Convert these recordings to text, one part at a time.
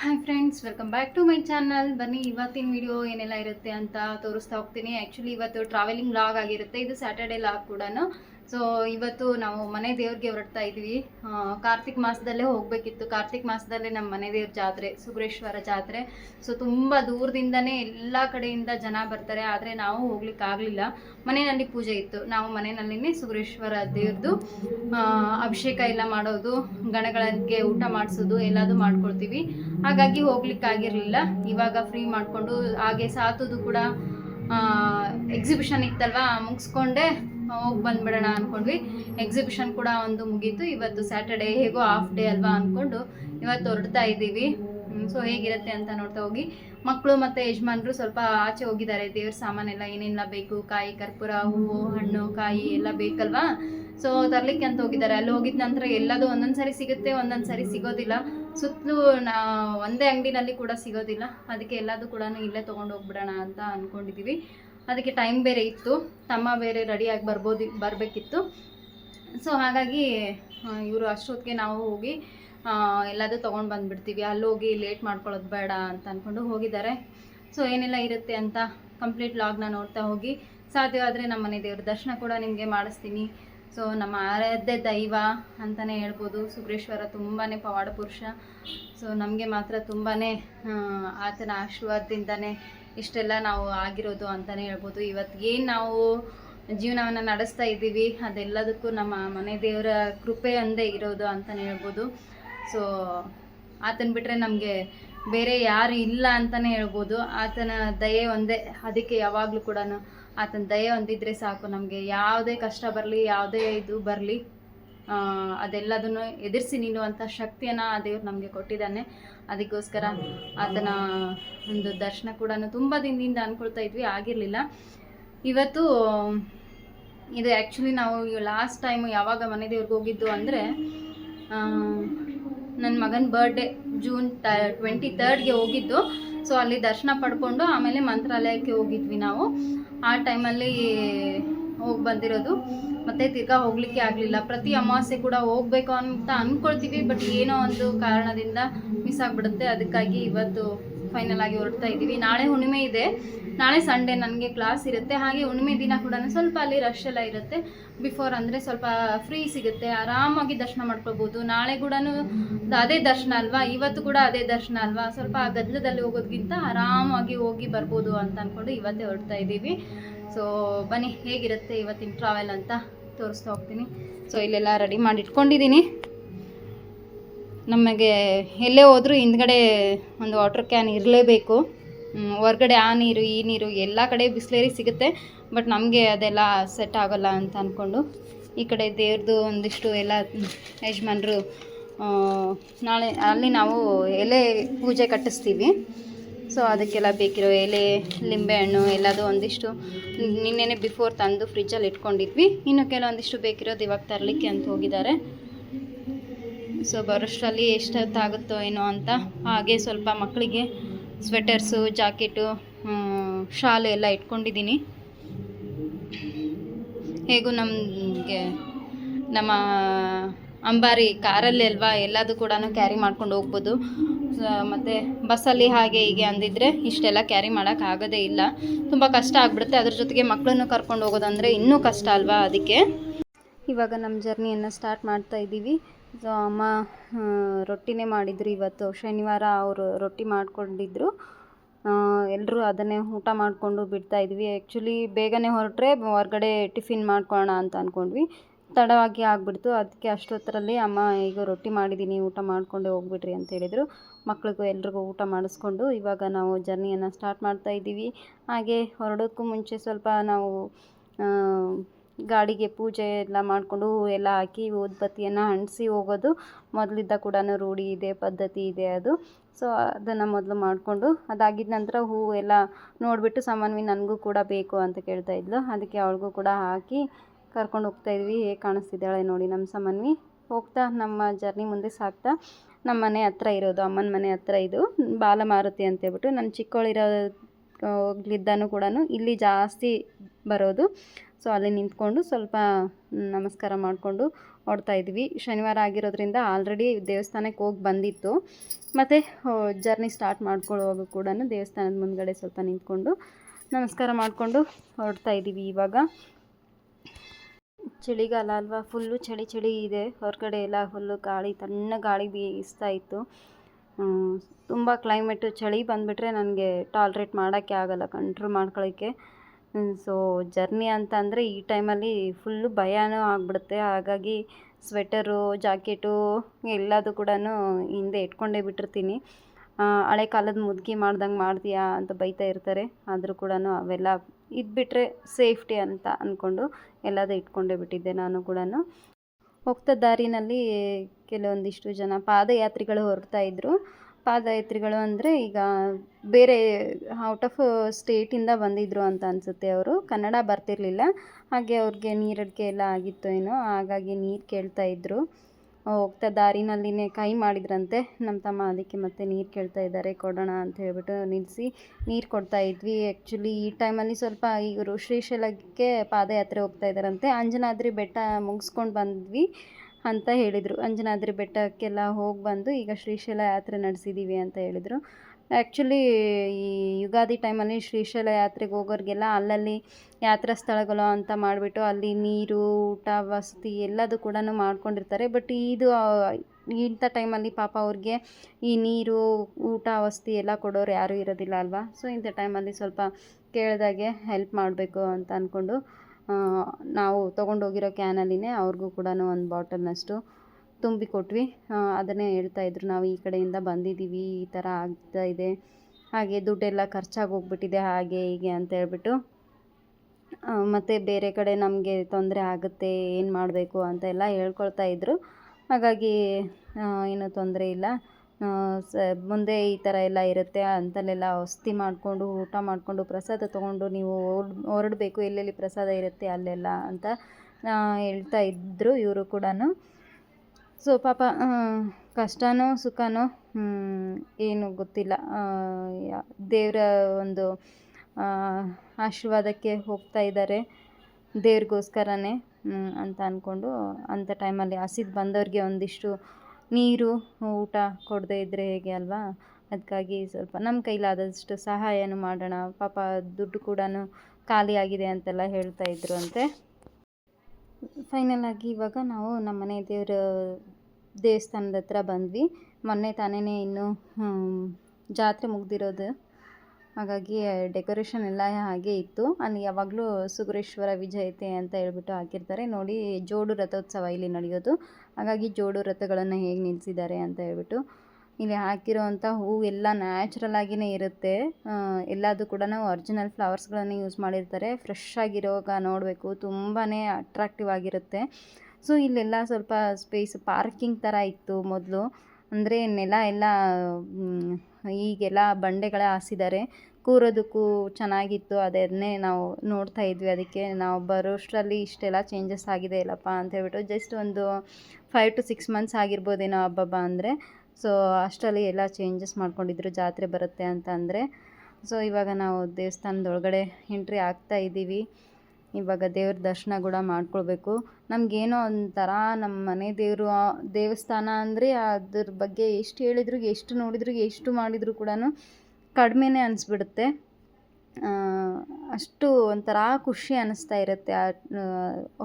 Hi friends welcome back to my channel ಬನ್ನಿ, ಇವತ್ತಿನ video ಏನೆಲ್ಲ ಇರುತ್ತೆ ಅಂತ ತೋರಿಸ್ತಾ ಹೋಗ್ತೀನಿ. ಆ್ಯಕ್ಚುಲಿ ಇವತ್ತು ಟ್ರಾವೆಲಿಂಗ್ ಲಾಗ್ ಆಗಿರುತ್ತೆ. ಇದು ಸ್ಯಾಟರ್ಡೆ ಲಾಗ್ ಕೂಡ ಸೊ ಇವತ್ತು ನಾವು ಮನೆ ದೇವ್ರಿಗೆ ಹೊರಡ್ತಾ ಇದ್ವಿ. ಕಾರ್ತಿಕ್ ಮಾಸದಲ್ಲೇ ಹೋಗಬೇಕಿತ್ತು. ಕಾರ್ತಿಕ್ ಮಾಸದಲ್ಲೇ ನಮ್ಮ ಮನೆ ದೇವ್ರ ಜಾತ್ರೆ ಸುಬ್ರೇಶ್ವರ ಜಾತ್ರೆ. ಸೊ ತುಂಬ ದೂರದಿಂದನೇ ಎಲ್ಲ ಕಡೆಯಿಂದ ಜನ ಬರ್ತಾರೆ. ಆದರೆ ನಾವು ಹೋಗ್ಲಿಕ್ಕೆ ಆಗಲಿಲ್ಲ. ಮನೆಯಲ್ಲಿ ಪೂಜೆ ಇತ್ತು. ನಾವು ಮನೆಯಲ್ಲಿನೇ ಸುಬ್ರೇಶ್ವರ ದೇವ್ರದ್ದು ಅಭಿಷೇಕ ಎಲ್ಲ ಮಾಡೋದು, ಗಣಗಳಿಗೆ ಊಟ ಮಾಡಿಸೋದು ಎಲ್ಲದೂ ಮಾಡ್ಕೊಳ್ತೀವಿ. ಹಾಗಾಗಿ ಹೋಗ್ಲಿಕ್ಕಾಗಿರಲಿಲ್ಲ ಇವಾಗ ಫ್ರೀ ಮಾಡಿಕೊಂಡು ಹಾಗೆ ಸಾತುದು ಕೂಡ ಎಕ್ಸಿಬಿಷನ್ ಇತ್ತಲ್ವಾ, ಮುಗಿಸ್ಕೊಂಡೆ. ಹೋಗಿ ಬಂದ್ಬಿಡೋಣ ಅಂದ್ಕೊಂಡ್ವಿ ಎಕ್ಸಿಬಿಷನ್ ಕೂಡ ಒಂದು ಮುಗೀತು. ಇವತ್ತು ಸ್ಯಾಟರ್ಡೆ ಹೇಗೋ ಹಾಫ್ ಡೇ ಅಲ್ವಾ ಅಂದ್ಕೊಂಡು ಇವತ್ತು ಹೊರಡ್ತಾ ಇದ್ದೀವಿ. ಸೊ ಹೇಗಿರುತ್ತೆ ಅಂತ ನೋಡ್ತಾ ಹೋಗಿ. ಮಕ್ಕಳು ಮತ್ತು ಯಜಮಾನ್ರು ಸ್ವಲ್ಪ ಆಚೆ ಹೋಗಿದ್ದಾರೆ. ದೇವ್ರ ಸಾಮಾನೆಲ್ಲ ಏನೆಲ್ಲ ಬೇಕು? ಕಾಯಿ, ಕರ್ಪೂರ, ಹೂವು, ಹಣ್ಣು, ಕಾಯಿ ಎಲ್ಲ ಬೇಕಲ್ವಾ? ಸೊ ತರ್ಲಿಕ್ಕೆ ಅಂತ ಹೋಗಿದ್ದಾರೆ. ಅಲ್ಲಿ ಹೋಗಿದ ನಂತರ ಎಲ್ಲದೂ ಒಂದೊಂದು ಸರಿ ಸಿಗುತ್ತೆ ಒಂದೊಂದು ಸರಿ ಸಿಗೋದಿಲ್ಲ. ಸುತ್ತಲೂ ನಾ, ಒಂದೇ ಅಂಗಡಿನಲ್ಲಿ ಕೂಡ ಸಿಗೋದಿಲ್ಲ. ಅದಕ್ಕೆ ಎಲ್ಲದೂ ಕೂಡ ಇಲ್ಲೇ ತೊಗೊಂಡು ಹೋಗ್ಬಿಡೋಣ ಅಂತ ಅಂದ್ಕೊಂಡಿದ್ದೀವಿ ಅದಕ್ಕೆ ಟೈಮ್ ಬೇರೆ ಇತ್ತು. ತಮ್ಮ ಬೇರೆ ರೆಡಿಯಾಗಿ ಬರ್ಬೋದು, ಬರಬೇಕಿತ್ತು. ಸೊ ಹಾಗಾಗಿ ಇವರು ಅಷ್ಟೊತ್ತಿಗೆ ನಾವು ಹೋಗಿ ಎಲ್ಲದೂ ತೊಗೊಂಡು ಬಂದುಬಿಡ್ತೀವಿ. ಅಲ್ಲಿ ಹೋಗಿ ಲೇಟ್ ಮಾಡ್ಕೊಳ್ಳೋದು ಬೇಡ ಅಂತ ಅಂದ್ಕೊಂಡು ಹೋಗಿದ್ದಾರೆ. ಸೊ ಏನೆಲ್ಲ ಇರುತ್ತೆ ಅಂತ ಕಂಪ್ಲೀಟ್ ಲಾಗ್ನ ನೋಡ್ತಾ ಹೋಗಿ. ಸಾಧ್ಯವಾದರೆ ನಮ್ಮ ಮನೆ ದೇವ್ರ ದರ್ಶನ ಕೂಡ ನಿಮಗೆ ಮಾಡಿಸ್ತೀನಿ. ಸೊ ನಮ್ಮ ಆರಾಧ್ಯ ದೈವ ಅಂತಲೇ ಹೇಳ್ಬೋದು. ಸುಬ್ರೇಶ್ವರ ತುಂಬಾ ಪವಾಡ ಪುರುಷ. ಸೊ ನಮಗೆ ಮಾತ್ರ ತುಂಬಾ ಆತನ ಆಶೀರ್ವಾದದಿಂದನೇ ಇಷ್ಟೆಲ್ಲ ನಾವು ಆಗಿರೋದು ಅಂತಲೇ ಹೇಳ್ಬೋದು. ಏನು ನಾವು ಜೀವನವನ್ನು ನಡೆಸ್ತಾ ಇದ್ದೀವಿ, ಅದೆಲ್ಲದಕ್ಕೂ ನಮ್ಮ ಮನೆ ದೇವರ ಕೃಪೆ ಅಂದೇ ಇರೋದು ಅಂತಲೇ ಹೇಳ್ಬೋದು. ಸೊ ಆತನ ಬಿಟ್ಟರೆ ನಮಗೆ ಬೇರೆ ಯಾರು ಇಲ್ಲ ಅಂತಲೇ ಹೇಳ್ಬೋದು. ಆತನ ದಯೆ ಒಂದೇ, ಅದಕ್ಕೆ ಯಾವಾಗಲೂ ಕೂಡ ಆತನ ದಯೆ ಒಂದಿದ್ರೆ ಸಾಕು. ನಮಗೆ ಯಾವುದೇ ಕಷ್ಟ ಬರಲಿ, ಯಾವುದೇ ಇದು ಬರಲಿ ಅದೆಲ್ಲದನ್ನು ಎದುರಿಸಿ ನಿಲ್ಲುವಂಥ ಶಕ್ತಿಯನ್ನು ಆ ದೇವ್ರು ನಮಗೆ ಕೊಟ್ಟಿದ್ದಾನೆ. ಅದಕ್ಕೋಸ್ಕರ ಆತನ ಒಂದು ದರ್ಶನ ಕೂಡ ತುಂಬ ದಿನದಿಂದ ಅಂದ್ಕೊಳ್ತಾ ಇದ್ವಿ, ಆಗಿರಲಿಲ್ಲ. ಇವತ್ತು, ಇದು ಆ್ಯಕ್ಚುಲಿ ನಾವು ಲಾಸ್ಟ್ ಟೈಮು ಯಾವಾಗ ಮನೆ ದೇವ್ರಿಗೆ ಹೋಗಿದ್ದು ಅಂದರೆ ನನ್ನ ಮಗನ ಬರ್ಡೇ ಜೂನ್ ಟ ಟ್ವೆಂಟಿ ತರ್ಡ್ಗೆ ಹೋಗಿದ್ದು. ಸೊ ಅಲ್ಲಿ ದರ್ಶನ ಪಡ್ಕೊಂಡು ಆಮೇಲೆ ಮಂತ್ರಾಲಯಕ್ಕೆ ಹೋಗಿದ್ವಿ ನಾವು. ಆ ಟೈಮಲ್ಲಿ ಹೋಗಿ ಬಂದಿರೋದು. ಮತ್ತೆ ತಿರ್ಗಾ ಹೋಗ್ಲಿಕ್ಕೆ ಆಗಲಿಲ್ಲ. ಪ್ರತಿ ಅಮಾವಾಸ್ಯೆ ಕೂಡ ಹೋಗ್ಬೇಕು ಅಂತ ಅಂದ್ಕೊಳ್ತೀವಿ ಬಟ್ ಏನೋ ಒಂದು ಕಾರಣದಿಂದ ಮಿಸ್ ಆಗಿಬಿಡುತ್ತೆ. ಅದಕ್ಕಾಗಿ ಇವತ್ತು ಫೈನಲ್ ಆಗಿ ಹೊರಡ್ತಾ ಇದ್ದೀವಿ. ನಾಳೆ ಹುಣ್ಣಿಮೆ ಇದೆ. ನಾಳೆ ಸಂಡೇ ನನಗೆ ಕ್ಲಾಸ್ ಇರುತ್ತೆ. ಹಾಗೆ ಹುಣ್ಣಿಮೆ ದಿನ ಕೂಡ ಸ್ವಲ್ಪ ಅಲ್ಲಿ ರಶ್ ಎಲ್ಲ ಇರುತ್ತೆ. ಬಿಫೋರ್ ಅಂದರೆ ಸ್ವಲ್ಪ ಫ್ರೀ ಸಿಗುತ್ತೆ. ಆರಾಮಾಗಿ ದರ್ಶನ ಮಾಡ್ಕೋಬೋದು ನಾಳೆ ಕೂಡ ಅದೇ ದರ್ಶನ ಅಲ್ವಾ? ಇವತ್ತು ಕೂಡ ಅದೇ ದರ್ಶನ ಅಲ್ವಾ? ಸ್ವಲ್ಪ ಗದ್ದಲದಲ್ಲಿ ಹೋಗೋದ್ಗಿಂತ ಆರಾಮಾಗಿ ಹೋಗಿ ಬರ್ಬೋದು ಅಂತ ಅಂದ್ಕೊಂಡು ಇವತ್ತೇ ಹೊರಡ್ತಾ ಇದ್ದೀವಿ. ಸೊ ಬನ್ನಿ, ಹೇಗಿರುತ್ತೆ ಇವತ್ತಿನ ಟ್ರಾವೆಲ್ ಅಂತ? ತೋರಿಸ್ತಾ ಹೋಗ್ತೀನಿ. ಸೊ ಇಲ್ಲೆಲ್ಲ ರೆಡಿ ಮಾಡಿ ಇಟ್ಕೊಂಡಿದ್ದೀನಿ ನಮಗೆ ಎಲ್ಲೇ ಹೋದರೂ ಹಿಂದ್ಗಡೆ ಒಂದು ವಾಟರ್ ಕ್ಯಾನ್ ಇರಲೇಬೇಕು. ಹೊರ್ಗಡೆ ಆ ನೀರು, ಈ ನೀರು ಎಲ್ಲ ಕಡೆ ಬಿಸ್ಲೇರಿ ಸಿಗುತ್ತೆ. ಬಟ್ ನಮಗೆ ಅದೆಲ್ಲ ಸೆಟ್ ಆಗೋಲ್ಲ ಅಂತ ಅಂದ್ಕೊಂಡು ಈ ಕಡೆ ದೇವ್ರದ್ದು ಒಂದಿಷ್ಟು ಎಲ್ಲ ಯಜಮಾನರು ನಾಳೆ ಅಲ್ಲಿ ನಾವು ಎಲೆ ಪೂಜೆ ಕಟ್ಟಿಸ್ತೀವಿ. ಸೊ ಅದಕ್ಕೆಲ್ಲ ಬೇಕಿರೋ ಎಲೆ ಲಿಂಬೆಹಣ್ಣು ಎಲ್ಲದು ಒಂದಿಷ್ಟು ನಿನ್ನೆನೆ ಬಿಫೋರ್ ತಂದು ಫ್ರಿಜ್ಜಲ್ಲಿ ಇಟ್ಕೊಂಡಿದ್ವಿ. ಇನ್ನು ಕೆಲವೊಂದಿಷ್ಟು ಬೇಕಿರೋದು ಇವಾಗ ತರಲಿಕ್ಕೆ ಅಂತ ಹೋಗಿದ್ದಾರೆ. ಸೊ ಬರೋಷ್ಟರಲ್ಲಿ ಎಷ್ಟೊತ್ತಾಗುತ್ತೋ ಏನೋ ಅಂತ. ಹಾಗೆ ಸ್ವಲ್ಪ ಮಕ್ಕಳಿಗೆ ಸ್ವೆಟರ್ಸು ಜಾಕೆಟು ಶಾಲು ಎಲ್ಲ ಇಟ್ಕೊಂಡಿದ್ದೀನಿ. ಹೇಗೂ ನಮಗೆ, ನಮ್ಮ ಅಂಬಾರಿ ಕಾರಲ್ಲಿ ಅಲ್ವಾ ಎಲ್ಲದು ಕೂಡ ಕ್ಯಾರಿ ಮಾಡ್ಕೊಂಡು ಹೋಗ್ಬೋದು. ಮತ್ತು ಬಸ್ಸಲ್ಲಿ ಹಾಗೆ ಹೀಗೆ ಅಂದಿದ್ರೆ ಇಷ್ಟೆಲ್ಲ ಕ್ಯಾರಿ ಮಾಡೋಕ್ಕಾಗೋದೇ ಇಲ್ಲ. ತುಂಬ ಕಷ್ಟ ಆಗ್ಬಿಡುತ್ತೆ. ಅದ್ರ ಜೊತೆಗೆ ಮಕ್ಕಳನ್ನು ಕರ್ಕೊಂಡು ಹೋಗೋದಂದರೆ ಇನ್ನೂ ಕಷ್ಟ ಅಲ್ವಾ ಅದಕ್ಕೆ? ಇವಾಗ ನಮ್ಮ ಜರ್ನಿಯನ್ನು ಸ್ಟಾರ್ಟ್ ಮಾಡ್ತಾ ಇದ್ದೀವಿ. ಸೊ, ಅಮ್ಮ ರೊಟ್ಟಿನೇ ಮಾಡಿದ್ರು ಇವತ್ತು. ಶನಿವಾರ ಅವರು ರೊಟ್ಟಿ ಮಾಡಿಕೊಂಡಿದ್ರು. ಎಲ್ಲರೂ ಅದನ್ನೇ ಊಟ ಮಾಡಿಕೊಂಡು ಬಿಡ್ತಾ ಇದ್ವಿ. ಆ್ಯಕ್ಚುಲಿ ಬೇಗನೆ ಹೊರಟ್ರೆ ಹೊರಗಡೆ ಟಿಫಿನ್ ಮಾಡ್ಕೊಳ್ಳೋಣ ಅಂತ ಅಂದ್ಕೊಂಡ್ವಿ ತಡವಾಗಿ ಆಗಿಬಿಡ್ತು. ಅದಕ್ಕೆ ಅಷ್ಟೊತ್ತರಲ್ಲಿ ಅಮ್ಮ, ಈಗ ರೊಟ್ಟಿ ಮಾಡಿದ್ದೀನಿ ಊಟ ಮಾಡಿಕೊಂಡೆ ಹೋಗ್ಬಿಡ್ರಿ ಅಂತ ಹೇಳಿದರು. ಮಕ್ಳಿಗೂ ಎಲ್ರಿಗೂ ಊಟ ಮಾಡಿಸ್ಕೊಂಡು ಇವಾಗ ನಾವು ಜರ್ನಿಯನ್ನು ಸ್ಟಾರ್ಟ್ ಮಾಡ್ತಾ ಇದ್ದೀವಿ. ಹಾಗೆ ಹೊರಡೋಕ್ಕೂ ಮುಂಚೆ ಸ್ವಲ್ಪ ನಾವು ಗಾಡಿಗೆ ಪೂಜೆ ಎಲ್ಲ ಮಾಡಿಕೊಂಡು ಹೂ ಎಲ್ಲ ಹಾಕಿ ಉದ್ಬತ್ತಿಯನ್ನು ಅಂಟಿಸಿ ಹೋಗೋದು. ಮೊದಲಿದ್ದ ಕೂಡ ರೂಢಿ ಇದೆ, ಪದ್ಧತಿ ಇದೆ ಅದು. ಸೊ, ಅದನ್ನು ಮೊದಲು ಮಾಡಿಕೊಂಡು ಅದಾಗಿದ್ದ ನಂತರ ಹೂವು ಎಲ್ಲ ನೋಡಿಬಿಟ್ಟು ಸಾಮಾನ್ವಿ ನನಗೂ ಕೂಡ ಬೇಕು ಅಂತ ಕೇಳ್ತಾ ಇದ್ಲು. ಅದಕ್ಕೆ ಅವಳಿಗೂ ಕೂಡ ಹಾಕಿ ಕರ್ಕೊಂಡು ಹೋಗ್ತಾ ಇದ್ವಿ. ಹೇಗೆ ಕಾಣಿಸ್ತಿದ್ದಾಳೆ ನೋಡಿ ನಮ್ಮ ಸಮನ್ವಿ. ಹೋಗ್ತಾ ನಮ್ಮ ಜರ್ನಿ ಮುಂದೆ ಸಾಗ್ತಾ ನಮ್ಮ ಮನೆ ಹತ್ರ ಇರೋದು, ಅಮ್ಮನ ಮನೆ ಹತ್ರ ಇದು. ಬಾಲಮಾರುತಿ ಅಂತ ಹೇಳ್ಬಿಟ್ಟು ನಾನು ಚಿಕ್ಕವಳಿರೋ ಹೋಗ್ಲಿದ್ದಾನು ಕೂಡ ಇಲ್ಲಿ ಜಾಸ್ತಿ ಬರೋದು. ಸೊ ಅಲ್ಲಿ ನಿಂತ್ಕೊಂಡು ಸ್ವಲ್ಪ ನಮಸ್ಕಾರ ಮಾಡಿಕೊಂಡು ಓಡ್ತಾ ಇದ್ವಿ. ಶನಿವಾರ ಆಗಿರೋದ್ರಿಂದ ಆಲ್ರೆಡಿ ದೇವಸ್ಥಾನಕ್ಕೆ ಹೋಗಿ ಬಂದಿತ್ತು. ಮತ್ತು ಜರ್ನಿ ಸ್ಟಾರ್ಟ್ ಮಾಡ್ಕೊಳ್ಳುವಾಗ ಕೂಡ ದೇವಸ್ಥಾನದ ಮುಂದ್ಗಡೆ ಸ್ವಲ್ಪ ನಿಂತ್ಕೊಂಡು ನಮಸ್ಕಾರ ಮಾಡಿಕೊಂಡು ಹೊರಡ್ತಾ ಇದ್ದೀವಿ ಇವಾಗ. ಚಳಿಗಾಲ ಅಲ್ವಾ? ಫುಲ್ಲು ಚಳಿ ಚಳಿ ಇದೆ. ಹೊರಗಡೆ ಎಲ್ಲ ಫುಲ್ಲು ಗಾಳಿ ತಣ್ಣ ಗಾಳಿ ಬೀಸ್ತಾ ಇತ್ತು. ತುಂಬ ಕ್ಲೈಮೇಟು ಚಳಿ ಬಂದುಬಿಟ್ರೆ ನನಗೆ ಟಾಲ್ರೇಟ್ ಮಾಡೋಕ್ಕೆ ಆಗಲ್ಲ ಕಂಟ್ರೋಲ್ ಮಾಡ್ಕೊಳ್ಳೋಕ್ಕೆ ಸೊ ಜರ್ನಿ ಅಂತ ಅಂದರೆ ಈ ಟೈಮಲ್ಲಿ ಫುಲ್ಲು ಭಯನೂ ಆಗ್ಬಿಡುತ್ತೆ. ಹಾಗಾಗಿ ಸ್ವೆಟರು ಜಾಕೆಟು ಎಲ್ಲದು ಕೂಡ ಹಿಂದೆ ಇಟ್ಕೊಂಡೇ ಬಿಟ್ಟಿರ್ತೀನಿ. ಹಳೆ ಕಾಲದ ಮುದುಕಿ ಮಾಡ್ದಂಗೆ ಮಾಡ್ತೀಯಾ ಅಂತ ಬೈತಾ ಇರ್ತಾರೆ. ಆದರೂ ಕೂಡ ಅವೆಲ್ಲ ಇದ್ಬಿಟ್ರೆ ಸೇಫ್ಟಿ ಅಂತ ಅಂದ್ಕೊಂಡು ಎಲ್ಲದೂ ಇಟ್ಕೊಂಡೇ ಬಿಟ್ಟಿದ್ದೆ ನಾನು ಕೂಡ ಹೋಗ್ತಾ ದಾರಿನಲ್ಲಿ ಕೆಲವೊಂದಿಷ್ಟು ಜನ ಪಾದಯಾತ್ರಿಗಳು ಹೊರಡ್ತಾ ಇದ್ದರು ಪಾದಯಾತ್ರಿಗಳು ಅಂದರೆ ಈಗ ಬೇರೆ ಔಟ್ ಆಫ್ ಸ್ಟೇಟಿಂದ ಬಂದಿದ್ದರು ಅಂತ ಅನಿಸುತ್ತೆ ಅವರು. ಕನ್ನಡ ಬರ್ತಿರಲಿಲ್ಲ. ಹಾಗೆ ಅವ್ರಿಗೆ ನೀರಡಿಕೆ ಎಲ್ಲ ಆಗಿತ್ತು ಏನೋ ಹಾಗಾಗಿ ನೀರು ಕೇಳ್ತಾ ಇದ್ದರು ಹೋಗ್ತಾ ದಾರಿನಲ್ಲಿನೇ ಕೈ ಮಾಡಿದ್ರಂತೆ. ನಮ್ಮ ತಮ್ಮ ಅದಕ್ಕೆ ಮತ್ತೆ ನೀರು ಕೇಳ್ತಾ ಇದ್ದಾರೆ. ಕೊಡೋಣ ಅಂತ ಹೇಳ್ಬಿಟ್ಟು ನಿಲ್ಲಿಸಿ ನೀರು ಕೊಡ್ತಾ ಇದ್ವಿ. ಆ್ಯಕ್ಚುಲಿ ಈ ಟೈಮಲ್ಲಿ ಸ್ವಲ್ಪ ಇವರು ಶ್ರೀಶೈಲಕ್ಕೆ ಪಾದಯಾತ್ರೆ ಹೋಗ್ತಾ ಇದ್ದಾರಂತೆ. ಅಂಜನಾದ್ರಿ ಬೆಟ್ಟ ಮುಗಿಸ್ಕೊಂಡು ಬಂದ್ವಿ ಅಂತ ಹೇಳಿದರು. ಅಂಜನಾದ್ರಿ ಬೆಟ್ಟಕ್ಕೆಲ್ಲ ಹೋಗಿ ಬಂದು ಈಗ ಶ್ರೀಶೈಲ ಯಾತ್ರೆ ನಡೆಸಿದ್ದೀವಿ ಅಂತ ಹೇಳಿದರು. ಆ್ಯಕ್ಚುಲಿ ಈ ಯುಗಾದಿ ಟೈಮಲ್ಲಿ ಶ್ರೀಶೈಲ ಯಾತ್ರೆಗೆ ಹೋಗೋರಿಗೆಲ್ಲ ಅಲ್ಲಲ್ಲಿ ಯಾತ್ರಾ ಸ್ಥಳಗಳು ಅಂತ ಮಾಡಿಬಿಟ್ಟು ಅಲ್ಲಿ ನೀರು, ಊಟ, ವಸತಿ ಎಲ್ಲದೂ ಕೂಡ ಮಾಡ್ಕೊಂಡಿರ್ತಾರೆ. ಬಟ್ ಇದು ಇಂಥ ಟೈಮಲ್ಲಿ ಪಾಪ ಅವ್ರಿಗೆ ಈ ನೀರು, ಊಟ, ವಸತಿ ಎಲ್ಲ ಕೊಡೋರು ಯಾರೂ ಇರೋದಿಲ್ಲ ಅಲ್ವಾ? ಸೊ ಇಂಥ ಟೈಮಲ್ಲಿ ಸ್ವಲ್ಪ ಕೇಳಿದಾಗೆ ಹೆಲ್ಪ್ ಮಾಡಬೇಕು ಅಂತ ಅಂದ್ಕೊಂಡು ನಾವು ತೊಗೊಂಡೋಗಿರೋ ಕ್ಯಾನಲ್ಲಿನೇ ಅವ್ರಿಗೂ ಕೂಡ ಒಂದು ಬಾಟಲ್ನಷ್ಟು ತುಂಬಿ ಕೊಟ್ವಿ ಅದನ್ನೇ ಹೇಳ್ತಾ ಇದ್ರು. ನಾವು ಈ ಕಡೆಯಿಂದ ಬಂದಿದ್ದೀವಿ. ಈ ಥರ ಆಗ್ತಾ ಇದೆ. ಹಾಗೆ ದುಡ್ಡೆಲ್ಲ ಖರ್ಚಾಗಿ ಹೋಗ್ಬಿಟ್ಟಿದೆ. ಹಾಗೆ ಹೀಗೆ ಅಂತ ಹೇಳ್ಬಿಟ್ಟು ಮತ್ತು ಬೇರೆ ಕಡೆ ನಮಗೆ ತೊಂದರೆ ಆಗುತ್ತೆ, ಏನು ಮಾಡಬೇಕು ಅಂತ ಎಲ್ಲ ಹೇಳ್ಕೊಳ್ತಾ ಇದ್ದರು ಹಾಗಾಗಿ ಏನೂ ತೊಂದರೆ ಇಲ್ಲ. ಸ, ಮುಂದೆ ಈ ಥರ ಎಲ್ಲ ಇರುತ್ತೆ ಅಂತಲ್ಲೆಲ್ಲ ವಸತಿ ಮಾಡಿಕೊಂಡು, ಊಟ ಮಾಡಿಕೊಂಡು, ಪ್ರಸಾದ ತೊಗೊಂಡು ನೀವು ಹೊರಡಬೇಕು. ಎಲ್ಲೆಲ್ಲಿ ಪ್ರಸಾದ ಇರುತ್ತೆ ಅಲ್ಲೆಲ್ಲ ಅಂತ ಹೇಳ್ತಾ ಇದ್ದರು ಇವರು ಕೂಡ ಸೊ, ಪಾಪ ಕಷ್ಟನೋ, ಸುಖನೋ ಏನು ಗೊತ್ತಿಲ್ಲ. ದೇವರ ಒಂದು ಆಶೀರ್ವಾದಕ್ಕೆ ಹೋಗ್ತಾ ಇದ್ದಾರೆ. ದೇವ್ರಿಗೋಸ್ಕರನೇ ಅಂತ ಅಂದ್ಕೊಂಡು ಅಂಥ ಟೈಮಲ್ಲಿ ಹಸಿದು ಬಂದವ್ರಿಗೆ ಒಂದಿಷ್ಟು ನೀರು, ಊಟ ಕೊಡದೇ ಇದ್ದರೆ ಹೇಗೆ ಅಲ್ವಾ? ಅದಕ್ಕಾಗಿ ಸ್ವಲ್ಪ ನಮ್ಮ ಕೈಲಾದಷ್ಟು ಸಹಾಯನೂ ಮಾಡೋಣ. ಪಾಪ ದುಡ್ಡು ಕೂಡ ಖಾಲಿಯಾಗಿದೆ ಅಂತೆಲ್ಲ ಹೇಳ್ತಾ ಇದ್ರು ಅಂತೆ. ಫೈನಲ್ ಆಗಿ ಇವಾಗ ನಾವು ನಮ್ಮ ಮನೆ ದೇವರ ದೇವಸ್ಥಾನದ ಹತ್ರ ಬಂದ್ವಿ. ಮೊನ್ನೆ ತಾನೇ ಇನ್ನು ಜಾತ್ರೆ ಮುಗ್ದಿರೋದು. ಹಾಗಾಗಿ ಡೆಕೋರೇಷನ್ ಎಲ್ಲ ಹಾಗೆ ಇತ್ತು. ಅಲ್ಲಿ ಯಾವಾಗಲೂ ಸುಗುರೇಶ್ವರ ವಿಜಯತೆ ಅಂತ ಹೇಳ್ಬಿಟ್ಟು ಹಾಕಿರ್ತಾರೆ. ನೋಡಿ, ಜೋಡು ರಥೋತ್ಸವ ಇಲ್ಲಿ ನಡೆಯೋದು. ಹಾಗಾಗಿ ಜೋಡು ರಥಗಳನ್ನು ಹೇಗೆ ನಿಲ್ಲಿಸಿದ್ದಾರೆ ಅಂತ ಹೇಳ್ಬಿಟ್ಟು. ಇಲ್ಲಿ ಹಾಕಿರೋವಂಥ ಹೂವು ಎಲ್ಲ ನ್ಯಾಚುರಲ್ ಆಗಿನೇ ಇರುತ್ತೆ. ಎಲ್ಲದು ಕೂಡ ನಾವು ಒರಿಜಿನಲ್ ಫ್ಲವರ್ಸ್ಗಳನ್ನು ಯೂಸ್ ಮಾಡಿರ್ತಾರೆ. ಫ್ರೆಶ್ ಆಗಿರೋವಾಗ ನೋಡಬೇಕು. ತುಂಬಾ ಅಟ್ರಾಕ್ಟಿವ್ ಆಗಿರುತ್ತೆ. ಸೊ ಇಲ್ಲೆಲ್ಲ ಸ್ವಲ್ಪ ಸ್ಪೇಸ್ ಪಾರ್ಕಿಂಗ್ ಥರ ಇತ್ತು ಮೊದಲು. ಅಂದರೆ ನೆಲ ಎಲ್ಲ ಈಗೆಲ್ಲ ಬಂಡೆಗಳೇ ಹಾಸಿದ್ದಾರೆ. ಕೂರೋದಕ್ಕೂ ಚೆನ್ನಾಗಿತ್ತು. ಅದನ್ನೇ ನಾವು ನೋಡ್ತಾ ಇದ್ವಿ ಅದಕ್ಕೆ. ನಾವು ಬರೋಷ್ಟರಲ್ಲಿ ಇಷ್ಟೆಲ್ಲ ಚೇಂಜಸ್ ಆಗಿದೆ ಇಲ್ಲಪ್ಪ ಅಂತ ಹೇಳ್ಬಿಟ್ಟು ಜಸ್ಟ್ ಒಂದು ಫೈವ್ ಟು ಸಿಕ್ಸ್ ಮಂತ್ಸ್ ಆಗಿರ್ಬೋದೇನೋ ಹಬ್ಬಬ್ಬ ಅಂದರೆ. ಸೊ ಅಷ್ಟರಲ್ಲಿ ಎಲ್ಲ ಚೇಂಜಸ್ ಮಾಡ್ಕೊಂಡಿದ್ರು ಜಾತ್ರೆ ಬರುತ್ತೆ ಅಂತ ಅಂದರೆ ಸೊ ಇವಾಗ ನಾವು ದೇವಸ್ಥಾನದೊಳಗಡೆ ಎಂಟ್ರಿ ಆಗ್ತಾ ಇದ್ದೀವಿ. ಇವಾಗ ದೇವ್ರ ದರ್ಶನ ಕೂಡ ಮಾಡ್ಕೊಳ್ಬೇಕು. ನಮಗೇನೋ ಒಂಥರ ನಮ್ಮ ಮನೆ ದೇವರು ದೇವಸ್ಥಾನ ಅಂದರೆ ಅದ್ರ ಬಗ್ಗೆ ಎಷ್ಟು ಹೇಳಿದ್ರು, ಎಷ್ಟು ನೋಡಿದ್ರು, ಎಷ್ಟು ಮಾಡಿದ್ರು ಕೂಡ ಕಡಿಮೆನೇ ಅನಿಸ್ಬಿಡುತ್ತೆ. ಅಷ್ಟು ಒಂಥರ ಖುಷಿ ಅನ್ನಿಸ್ತಾ ಇರುತ್ತೆ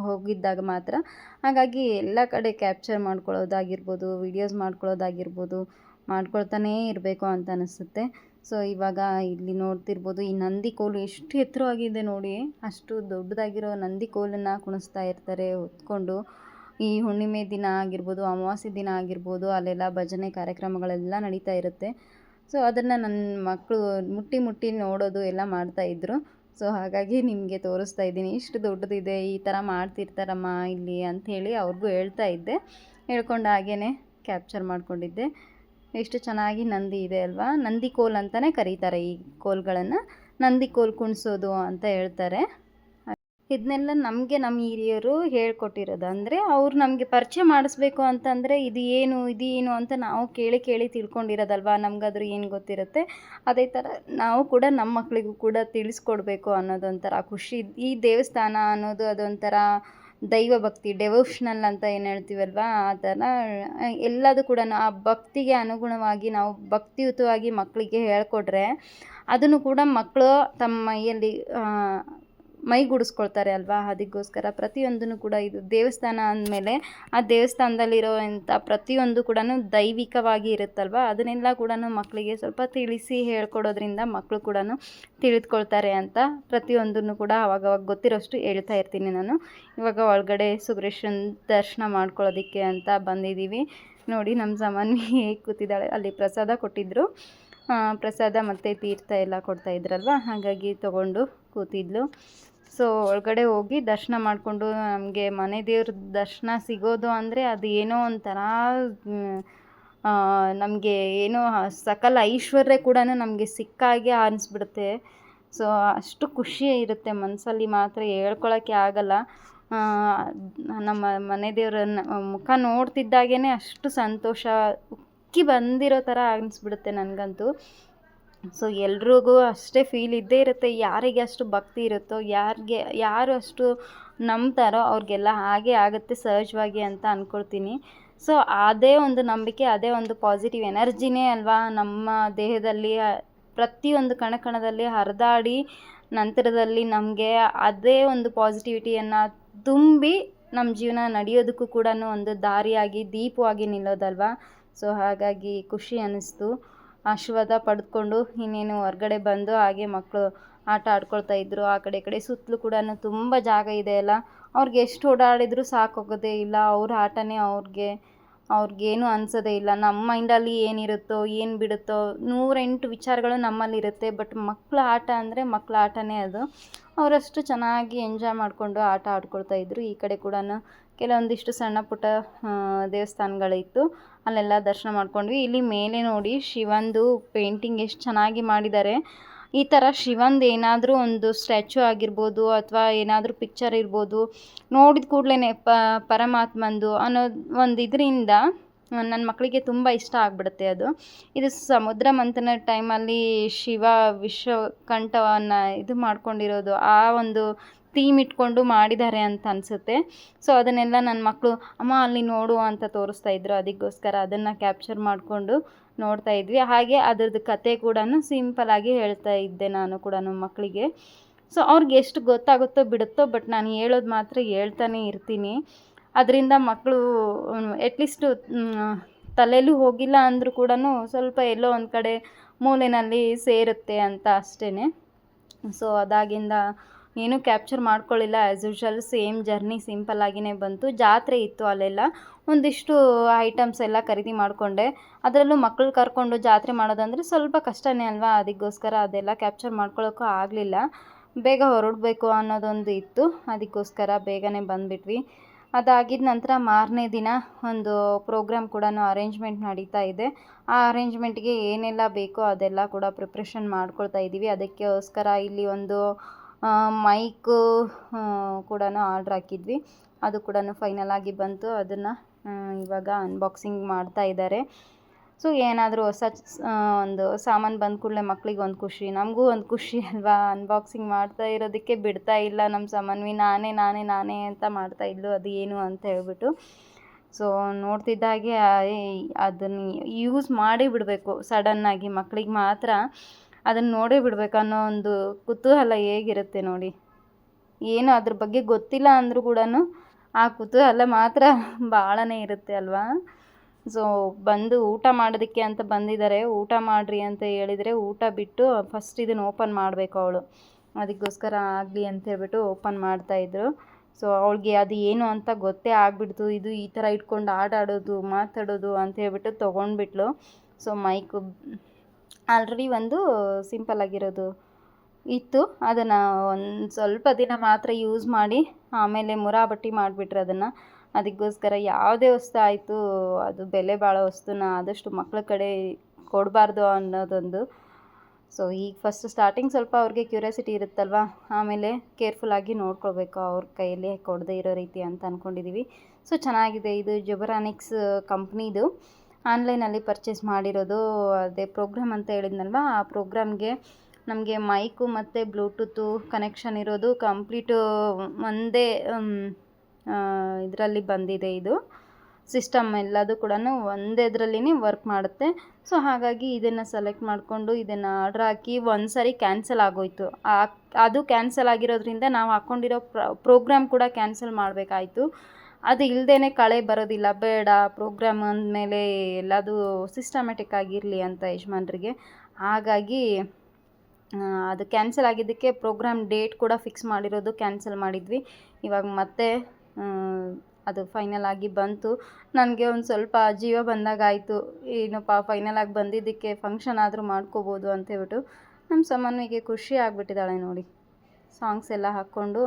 ಹೋಗಿದ್ದಾಗ ಮಾತ್ರ. ಹಾಗಾಗಿ ಎಲ್ಲ ಕಡೆ ಕ್ಯಾಪ್ಚರ್ ಮಾಡ್ಕೊಳ್ಳೋದಾಗಿರ್ಬೋದು ವೀಡಿಯೋಸ್ ಮಾಡ್ಕೊಳ್ಳೋದಾಗಿರ್ಬೋದು, ಮಾಡ್ಕೊಳ್ತಾನೇ ಇರಬೇಕು ಅಂತ ಅನಿಸುತ್ತೆ. ಸೊ ಇವಾಗ ಇಲ್ಲಿ ನೋಡ್ತಿರ್ಬೋದು, ಈ ನಂದಿ ಕೋಲು ಎಷ್ಟು ಎತ್ತರವಾಗಿದೆ ನೋಡಿ. ಅಷ್ಟು ದೊಡ್ಡದಾಗಿರೋ ನಂದಿ ಕೋಲನ್ನು ಕುಣಿಸ್ತಾ ಇರ್ತಾರೆ ಹೊತ್ಕೊಂಡು. ಈ ಹುಣ್ಣಿಮೆ ದಿನ ಆಗಿರ್ಬೋದು, ಅಮಾವಾಸ್ಯೆ ದಿನ ಆಗಿರ್ಬೋದು, ಅಲ್ಲೆಲ್ಲ ಭಜನೆ ಕಾರ್ಯಕ್ರಮಗಳೆಲ್ಲ ನಡೀತಾ ಇರುತ್ತೆ. ಸೊ ಅದನ್ನು ನನ್ನ ಮಕ್ಕಳು ಮುಟ್ಟಿ ಮುಟ್ಟಿ ನೋಡೋದು ಎಲ್ಲ ಮಾಡ್ತಾಯಿದ್ರು ಸೊ ಹಾಗಾಗಿ ನಿಮಗೆ ತೋರಿಸ್ತಾ ಇದ್ದೀನಿ. ಇಷ್ಟು ದೊಡ್ಡದಿದೆ, ಈ ಥರ ಮಾಡ್ತಿರ್ತಾರಮ್ಮ ಇಲ್ಲಿ ಅಂಥೇಳಿ ಅವ್ರಿಗೂ ಹೇಳ್ತಾ ಇದ್ದೆ. ಹೇಳ್ಕೊಂಡು ಹಾಗೇ ಕ್ಯಾಪ್ಚರ್ ಮಾಡ್ಕೊಂಡಿದ್ದೆ. ಎಷ್ಟು ಚೆನ್ನಾಗಿ ನಂದಿ ಇದೆ ಅಲ್ವಾ? ನಂದಿ ಕೋಲ್ ಅಂತಲೇ ಕರೀತಾರೆ ಈ ಕೋಲ್ಗಳನ್ನು. ನಂದಿ ಕೋಲ್ ಕುಣಿಸೋದು ಅಂತ ಹೇಳ್ತಾರೆ. ಇದನ್ನೆಲ್ಲ ನಮಗೆ ನಮ್ಮ ಹಿರಿಯರು ಹೇಳ್ಕೊಟ್ಟಿರೋದು. ಅಂದರೆ ಅವ್ರು ನಮಗೆ ಪರಿಚಯ ಮಾಡಿಸ್ಬೇಕು ಅಂತಂದರೆ ಇದು ಏನು ಇದು ಏನು ಅಂತ ನಾವು ಕೇಳಿ ಕೇಳಿ ತಿಳ್ಕೊಂಡಿರೋದಲ್ವಾ? ನಮಗಾದ್ರೂ ಏನು ಗೊತ್ತಿರುತ್ತೆ? ಅದೇ ಥರ ನಾವು ಕೂಡ ನಮ್ಮ ಮಕ್ಕಳಿಗೂ ಕೂಡ ತಿಳಿಸ್ಕೊಡ್ಬೇಕು ಅನ್ನೋದೊಂಥರ ಖುಷಿ. ಈ ದೇವಸ್ಥಾನ ಅನ್ನೋದು ಅದೊಂಥರ ದೈವ ಭಕ್ತಿ ಡೆವೋಷ್ನಲ್ ಅಂತ ಏನು ಹೇಳ್ತೀವಲ್ವ? ಆ ಥರ ಎಲ್ಲದೂ ಕೂಡ ಆ ಭಕ್ತಿಗೆ ಅನುಗುಣವಾಗಿ ನಾವು ಭಕ್ತಿಯುತವಾಗಿ ಮಕ್ಕಳಿಗೆ ಹೇಳ್ಕೊಟ್ರೆ, ಅದನ್ನು ಕೂಡ ಮಕ್ಕಳು ತಮ್ಮ ಮೈಯಲ್ಲಿ ಮೈಗೂಡಿಸ್ಕೊಳ್ತಾರೆ ಅಲ್ವಾ? ಅದಕ್ಕೋಸ್ಕರ ಪ್ರತಿಯೊಂದನ್ನು ಕೂಡ ಇದು ದೇವಸ್ಥಾನ ಅಂದಮೇಲೆ ಆ ದೇವಸ್ಥಾನದಲ್ಲಿರೋವಂಥ ಪ್ರತಿಯೊಂದು ಕೂಡ ದೈವಿಕವಾಗಿ ಇರುತ್ತಲ್ವ? ಅದನ್ನೆಲ್ಲ ಕೂಡ ಮಕ್ಕಳಿಗೆ ಸ್ವಲ್ಪ ತಿಳಿಸಿ ಹೇಳ್ಕೊಡೋದ್ರಿಂದ ಮಕ್ಕಳು ಕೂಡ ತಿಳಿದುಕೊಳ್ತಾರೆ ಅಂತ ಪ್ರತಿಯೊಂದನ್ನು ಕೂಡ ಅವಾಗವಾಗ ಗೊತ್ತಿರೋಷ್ಟು ಹೇಳ್ತಾ ಇರ್ತೀನಿ ನಾನು. ಇವಾಗ ಒಳಗಡೆ ಸುಗ್ರೇಶನ್ ದರ್ಶನ ಮಾಡ್ಕೊಳ್ಳೋದಕ್ಕೆ ಅಂತ ಬಂದಿದ್ದೀವಿ. ನೋಡಿ ನಮ್ಮ ಸಾಮಾನ್ಯ ಹೇಗೆ ಕೂತಿದ್ದಾಳೆ. ಅಲ್ಲಿ ಪ್ರಸಾದ ಕೊಟ್ಟಿದ್ದರು ಪ್ರಸಾದ ಮತ್ತು ತೀರ್ಥ ಎಲ್ಲ ಕೊಡ್ತಾ ಇದ್ರಲ್ವ? ಹಾಗಾಗಿ ತೊಗೊಂಡು ಕೂತಿದ್ಲು. ಸೊ ಒಳಗಡೆ ಹೋಗಿ ದರ್ಶನ ಮಾಡಿಕೊಂಡು ನಮಗೆ ಮನೆ ದೇವ್ರ ದರ್ಶನ ಸಿಗೋದು ಅಂದರೆ ಅದು ಏನೋ ಒಂಥರ ನಮಗೆ ಏನೋ ಸಕಲ ಐಶ್ವರ್ಯ ಕೂಡ ನಮಗೆ ಸಿಕ್ಕಾಗೆ ಅನಿಸ್ಬಿಡುತ್ತೆ. ಸೊ ಅಷ್ಟು ಖುಷಿ ಇರುತ್ತೆ ಮನಸ್ಸಲ್ಲಿ ಮಾತ್ರ ಹೇಳ್ಕೊಳಕ್ಕೆ ಆಗಲ್ಲ. ನಮ್ಮ ಮನೆ ದೇವರನ್ನ ಮುಖ ನೋಡ್ತಿದ್ದಾಗೇ ಅಷ್ಟು ಸಂತೋಷ, ಉಕ್ಕಿ ಬಂದಿರೋ ಥರ ಅನಿಸ್ಬಿಡುತ್ತೆ ನನಗಂತೂ. ಸೊ ಎಲ್ರಿಗೂ ಅಷ್ಟೇ ಫೀಲ್ ಇದ್ದೇ ಇರುತ್ತೆ. ಯಾರಿಗೆ ಅಷ್ಟು ಭಕ್ತಿ ಇರುತ್ತೋ, ಯಾರಿಗೆ, ಯಾರು ಅಷ್ಟು ನಂಬ್ತಾರೋ ಅವ್ರಿಗೆಲ್ಲ ಹಾಗೆ ಆಗುತ್ತೆ ಸಹಜವಾಗಿ ಅಂತ ಅಂದ್ಕೊಳ್ತೀನಿ ಸೊ ಅದೇ ಒಂದು ನಂಬಿಕೆ, ಅದೇ ಒಂದು ಪಾಸಿಟಿವ್ ಎನರ್ಜಿನೇ ಅಲ್ವಾ? ನಮ್ಮ ದೇಹದಲ್ಲಿ ಪ್ರತಿಯೊಂದು ಕಣ ಕಣದಲ್ಲಿ ಹರಿದಾಡಿ ನಂತರದಲ್ಲಿ ನಮಗೆ ಅದೇ ಒಂದು ಪಾಸಿಟಿವಿಟಿಯನ್ನು ತುಂಬಿ ನಮ್ಮ ಜೀವನ ನಡೆಯೋದಕ್ಕೂ ಕೂಡ ಒಂದು ದಾರಿಯಾಗಿ, ದೀಪವಾಗಿ ನಿಲ್ಲೋದಲ್ವಾ? ಸೊ ಹಾಗಾಗಿ ಖುಷಿ ಅನ್ನಿಸ್ತು ಆಶೀರ್ವಾದ ಪಡೆದುಕೊಂಡು ಇನ್ನೇನು ಹೊರಗಡೆ ಬಂದು ಹಾಗೆ ಮಕ್ಕಳು ಆಟ ಆಡ್ಕೊಳ್ತಾ ಇದ್ದರು ಆ ಕಡೆ ಈ ಕಡೆ ಸುತ್ತಲೂ ಕೂಡ ತುಂಬ ಜಾಗ ಇದೆ ಅಲ್ಲ. ಅವ್ರಿಗೆ ಎಷ್ಟು ಓಡಾಡಿದರೂ ಸಾಕಾಗೋದೇ ಇಲ್ಲ. ಅವ್ರ ಆಟನೇ ಅವ್ರಿಗೆ. ಅವ್ರಿಗೇನು ಅನ್ಸೋದೇ ಇಲ್ಲ. ನಮ್ಮ ಮೈಂಡಲ್ಲಿ ಏನಿರುತ್ತೋ, ಏನು ಬಿಡುತ್ತೋ, ನೂರೆಂಟು ವಿಚಾರಗಳು ನಮ್ಮಲ್ಲಿರುತ್ತೆ. ಬಟ್ ಮಕ್ಕಳ ಆಟ ಅಂದರೆ ಮಕ್ಕಳ ಆಟನೇ ಅದು. ಅವರಷ್ಟು ಚೆನ್ನಾಗಿ ಎಂಜಾಯ್ ಮಾಡಿಕೊಂಡು ಆಟ ಆಡ್ಕೊಳ್ತಾ ಇದ್ದರು ಈ ಕಡೆ ಕೂಡ ಕೆಲವೊಂದಿಷ್ಟು ಸಣ್ಣ ಪುಟ್ಟ ದೇವಸ್ಥಾನಗಳಿತ್ತು. ಅಲ್ಲೆಲ್ಲ ದರ್ಶನ ಮಾಡ್ಕೊಂಡ್ವಿ. ಇಲ್ಲಿ ಮೇಲೆ ನೋಡಿ ಶಿವಂದು ಪೇಂಟಿಂಗ್ ಎಷ್ಟು ಚೆನ್ನಾಗಿ ಮಾಡಿದ್ದಾರೆ. ಈ ಥರ ಶಿವಂದು ಏನಾದರೂ ಒಂದು ಸ್ಟ್ಯಾಚು ಆಗಿರ್ಬೋದು ಅಥವಾ ಏನಾದರೂ ಪಿಕ್ಚರ್ ಇರ್ಬೋದು ನೋಡಿದ ಕೂಡಲೇ ಪ, ಪರಮಾತ್ಮಂದು ಅನ್ನೋ ಒಂದು ಇದರಿಂದ ನನ್ನ ಮಕ್ಕಳಿಗೆ ತುಂಬ ಇಷ್ಟ ಆಗಿಬಿಡುತ್ತೆ ಅದು. ಇದು ಸಮುದ್ರ ಮಂಥನ ಟೈಮಲ್ಲಿ ಶಿವ ವಿಶ್ವಕಂಠವನ್ನು ಇದು ಮಾಡ್ಕೊಂಡಿರೋದು ಆ ಒಂದು ಥೀಮ್ ಇಟ್ಕೊಂಡು ಮಾಡಿದ್ದಾರೆ ಅಂತ ಅನಿಸುತ್ತೆ. ಸೊ ಅದನ್ನೆಲ್ಲ ನನ್ನ ಮಕ್ಕಳು ಅಮ್ಮ, ಅಲ್ಲಿ ನೋಡು ಅಂತ ತೋರಿಸ್ತಾ ಇದ್ರು. ಅದಕ್ಕೋಸ್ಕರ ಅದನ್ನು ಕ್ಯಾಪ್ಚರ್ ಮಾಡಿಕೊಂಡು ನೋಡ್ತಾ ಇದ್ವಿ. ಹಾಗೆ ಅದರದ್ದು ಕತೆ ಕೂಡ ಸಿಂಪಲಾಗಿ ಹೇಳ್ತಾ ಇದ್ದೆ ನಾನು ಕೂಡ ಮಕ್ಕಳಿಗೆ ಸೊ ಅವ್ರಿಗೆ ಎಷ್ಟು ಗೊತ್ತಾಗುತ್ತೋ ಬಿಡುತ್ತೋ ಬಟ್ ನಾನು ಹೇಳೋದು ಮಾತ್ರ ಹೇಳ್ತಾನೆ ಇರ್ತೀನಿ. ಅದರಿಂದ ಮಕ್ಕಳು ಎಟ್ಲೀಸ್ಟು ತಲೆಯಲ್ಲೂ ಹೋಗಿಲ್ಲ ಅಂದರೂ ಕೂಡ ಸ್ವಲ್ಪ ಎಲ್ಲೋ ಒಂದು ಕಡೆ ಮೂಲೆಯಲ್ಲಿ ಸೇರುತ್ತೆ ಅಂತ ಅಷ್ಟೇ ಸೊ ಅದಾಗಿಂದ ಏನೂ capture ಮಾಡ್ಕೊಳ್ಳಿಲ್ಲ as usual same journey simple ಆಗಿನೇ ಬಂತು. ಜಾತ್ರೆ ಇತ್ತು ಅಲ್ಲೆಲ್ಲ. ಒಂದಿಷ್ಟು ಐಟಮ್ಸ್ ಎಲ್ಲ ಖರೀದಿ ಮಾಡಿಕೊಂಡೆ. ಅದರಲ್ಲೂ ಮಕ್ಕಳು ಕರ್ಕೊಂಡು ಜಾತ್ರೆ ಮಾಡೋದಂದರೆ ಸ್ವಲ್ಪ ಕಷ್ಟನೇ ಅಲ್ವಾ? ಅದಕ್ಕೋಸ್ಕರ ಅದೆಲ್ಲ ಕ್ಯಾಪ್ಚರ್ ಮಾಡ್ಕೊಳ್ಳೋಕ್ಕೂ ಆಗಲಿಲ್ಲ. ಬೇಗ ಹೊರಡಬೇಕು ಅನ್ನೋದೊಂದು ಇತ್ತು. ಅದಕ್ಕೋಸ್ಕರ ಬೇಗನೆ ಬಂದುಬಿಟ್ವಿ. ಅದಾಗಿದ ನಂತರ ಮಾರನೇ ದಿನ ಒಂದು ಪ್ರೋಗ್ರಾಮ್ ಕೂಡ ಅರೇಂಜ್ಮೆಂಟ್ ನಡೀತಾ ಇದೆ. ಆ ಅರೇಂಜ್ಮೆಂಟ್ಗೆ ಏನೆಲ್ಲ ಬೇಕೋ ಅದೆಲ್ಲ ಕೂಡ ಪ್ರಿಪ್ರೇಷನ್ ಮಾಡ್ಕೊಳ್ತಾ ಇದ್ದೀವಿ. ಅದಕ್ಕೋಸ್ಕರ ಇಲ್ಲಿ ಒಂದು ಮೈಕು ಕೂಡ ಆರ್ಡ್ರ್ ಹಾಕಿದ್ವಿ. ಅದು ಕೂಡ ಫೈನಲ್ ಆಗಿ ಬಂತು. ಅದನ್ನು ಇವಾಗ ಅನ್ಬಾಕ್ಸಿಂಗ್ ಮಾಡ್ತಾ ಇದ್ದಾರೆ. ಸೊ ಏನಾದರೂ ಹೊಸ ಒಂದು ಸಾಮಾನು ಬಂದ ಕೂಡಲೇ ಮಕ್ಳಿಗೆ ಒಂದು ಖುಷಿ. ನಮಗೂ ಒಂದು ಖುಷಿ ಅಲ್ವಾ? ಅನ್ಬಾಕ್ಸಿಂಗ್ ಮಾಡ್ತಾ ಇರೋದಕ್ಕೆ ಬಿಡ್ತಾ ಇಲ್ಲ ನಮ್ಮ ಸಾಮಾನ್ವಿ. ನಾನೇ ನಾನೇ ನಾನೇ ಅಂತ ಮಾಡ್ತಾ ಇದ್ಲು. ಅದು ಏನು ಅಂತ ಹೇಳ್ಬಿಟ್ಟು. ಸೊ ನೋಡ್ತಿದ್ದಾಗೆ ಅದನ್ನು ಯೂಸ್ ಮಾಡಿ ಬಿಡಬೇಕು. ಸಡನ್ನಾಗಿ ಮಕ್ಕಳಿಗೆ ಮಾತ್ರ. ಅದನ್ನು ನೋಡೇ ಬಿಡಬೇಕು ಅನ್ನೋ ಒಂದು ಕುತೂಹಲ ಹೇಗಿರುತ್ತೆ ನೋಡಿ. ಏನು ಅದ್ರ ಬಗ್ಗೆ ಗೊತ್ತಿಲ್ಲ ಅಂದರೂ ಕೂಡ ಆ ಕುತೂಹಲ ಮಾತ್ರ ಭಾಳನೇ ಇರುತ್ತೆ ಅಲ್ವಾ? ಸೊ ಬಂದು ಊಟ ಮಾಡೋದಕ್ಕೆ ಅಂತ ಬಂದಿದ್ದಾರೆ. ಊಟ ಮಾಡಿರಿ ಅಂತ ಹೇಳಿದರೆ ಊಟ ಬಿಟ್ಟು ಫಸ್ಟ್ ಇದನ್ನು ಓಪನ್ ಮಾಡಬೇಕು ಅವಳು. ಅದಕ್ಕೋಸ್ಕರ ಆಗಲಿ ಅಂತ ಹೇಳ್ಬಿಟ್ಟು ಓಪನ್ ಮಾಡ್ತಾಯಿದ್ರು ಸೊ ಅವಳಿಗೆ ಅದು ಏನು ಅಂತ ಗೊತ್ತೇ ಆಗಿಬಿಡ್ತು. ಇದು ಈ ಥರ ಇಟ್ಕೊಂಡು ಆಟ ಆಡೋದು ಮಾತಾಡೋದು ಅಂತ ಹೇಳ್ಬಿಟ್ಟು ತೊಗೊಂಡ್ಬಿಟ್ಲು. ಸೊ ಮೈಕು ಆಲ್ರೆಡಿ ಒಂದು ಸಿಂಪಲ್ ಆಗಿರೋದು ಇತ್ತು. ಅದನ್ನು ಒಂದು ಸ್ವಲ್ಪ ದಿನ ಮಾತ್ರ ಯೂಸ್ ಮಾಡಿ, ಆಮೇಲೆ ಮುರಾಬಟ್ಟಿ ಮಾಡಿಬಿಟ್ರೆ ಅದನ್ನು. ಅದಕ್ಕೋಸ್ಕರ ಯಾವುದೇ ವಸ್ತು ಆಯಿತು, ಅದು ಬೆಲೆ ಭಾಳ ವಸ್ತುನ ಆದಷ್ಟು ಮಕ್ಕಳ ಕಡೆ ಕೊಡಬಾರ್ದು ಅನ್ನೋದೊಂದು. ಸೊ ಈಗ ಫಸ್ಟ್ ಸ್ಟಾರ್ಟಿಂಗ್ ಸ್ವಲ್ಪ ಅವ್ರಿಗೆ ಕ್ಯೂರಿಯಾಸಿಟಿ ಇರುತ್ತಲ್ವ? ಆಮೇಲೆ ಕೇರ್ಫುಲ್ಲಾಗಿ ನೋಡ್ಕೊಳ್ಬೇಕು, ಅವ್ರ ಕೈಯಲ್ಲಿ ಕೊಡದೇ ಇರೋ ರೀತಿ ಅಂತ ಅಂದ್ಕೊಂಡಿದ್ದೀವಿ ಸೊ ಚೆನ್ನಾಗಿದೆ. ಇದು ಜೊಬರಾನಿಕ್ಸ್ ಕಂಪ್ನಿದು ಆನ್ಲೈನಲ್ಲಿ ಪರ್ಚೇಸ್ ಮಾಡಿರೋದು ಅದೇ ಪ್ರೋಗ್ರಾಮ್ ಅಂತ ಹೇಳಿದ್ನಲ್ವ? ಆ ಪ್ರೋಗ್ರಾಮ್ಗೆ ನಮಗೆ ಮೈಕು ಮತ್ತು ಬ್ಲೂಟೂತು ಕನೆಕ್ಷನ್ ಇರೋದು ಕಂಪ್ಲೀಟು ಒಂದೇ ಇದರಲ್ಲಿ ಬಂದಿದೆ ಇದು. ಸಿಸ್ಟಮ್ ಎಲ್ಲದೂ ಕೂಡ ಒಂದೇದ್ರಲ್ಲಿನೇ ವರ್ಕ್ ಮಾಡುತ್ತೆ. ಸೊ ಹಾಗಾಗಿ ಇದನ್ನು ಸೆಲೆಕ್ಟ್ ಮಾಡಿಕೊಂಡು ಇದನ್ನು ಆರ್ಡ್ರ್ ಹಾಕಿ ಒಂದು ಸಾರಿ ಕ್ಯಾನ್ಸಲ್ ಆಗೋಯಿತು ಅದು ಕ್ಯಾನ್ಸಲ್ ಆಗಿರೋದ್ರಿಂದ ನಾವು ಹಾಕ್ಕೊಂಡಿರೋ ಪ್ರೋಗ್ರಾಮ್ ಕೂಡ ಕ್ಯಾನ್ಸಲ್ ಮಾಡಬೇಕಾಯ್ತು. ಅದು ಇಲ್ಲದೇ ಕಳೆ ಬರೋದಿಲ್ಲ. ಬೇಡ ಪ್ರೋಗ್ರಾಮ್ ಅಂದಮೇಲೆ ಎಲ್ಲದು ಸಿಸ್ಟಮ್ಯಾಟಿಕ್ ಆಗಿರಲಿ ಅಂತ ಯಜಮಾನ್ರಿಗೆ. ಹಾಗಾಗಿ ಅದು ಕ್ಯಾನ್ಸಲ್ ಆಗಿದ್ದಕ್ಕೆ ಪ್ರೋಗ್ರಾಮ್ ಡೇಟ್ ಕೂಡ ಫಿಕ್ಸ್ ಮಾಡಿರೋದು ಕ್ಯಾನ್ಸಲ್ ಮಾಡಿದ್ವಿ. ಇವಾಗ ಮತ್ತೆ ಅದು ಫೈನಲ್ ಆಗಿ ಬಂತು. ನನಗೆ ಒಂದು ಸ್ವಲ್ಪ ಜೀವ ಬಂದಾಗ ಆಯಿತು. ಏನಪ್ಪ ಫೈನಲ್ ಆಗಿ ಬಂದಿದ್ದಕ್ಕೆ ಫಂಕ್ಷನ್ ಆದರೂ ಮಾಡ್ಕೋಬೋದು ಅಂತ ಹೇಳ್ಬಿಟ್ಟು ನಮ್ಮ ಸಮನ್ವಿಗೆ ಖುಷಿ ಆಗಿಬಿಟ್ಟಿದ್ದಾಳೆ ನೋಡಿ. ಸಾಂಗ್ಸ್ ಎಲ್ಲ ಹಾಕ್ಕೊಂಡು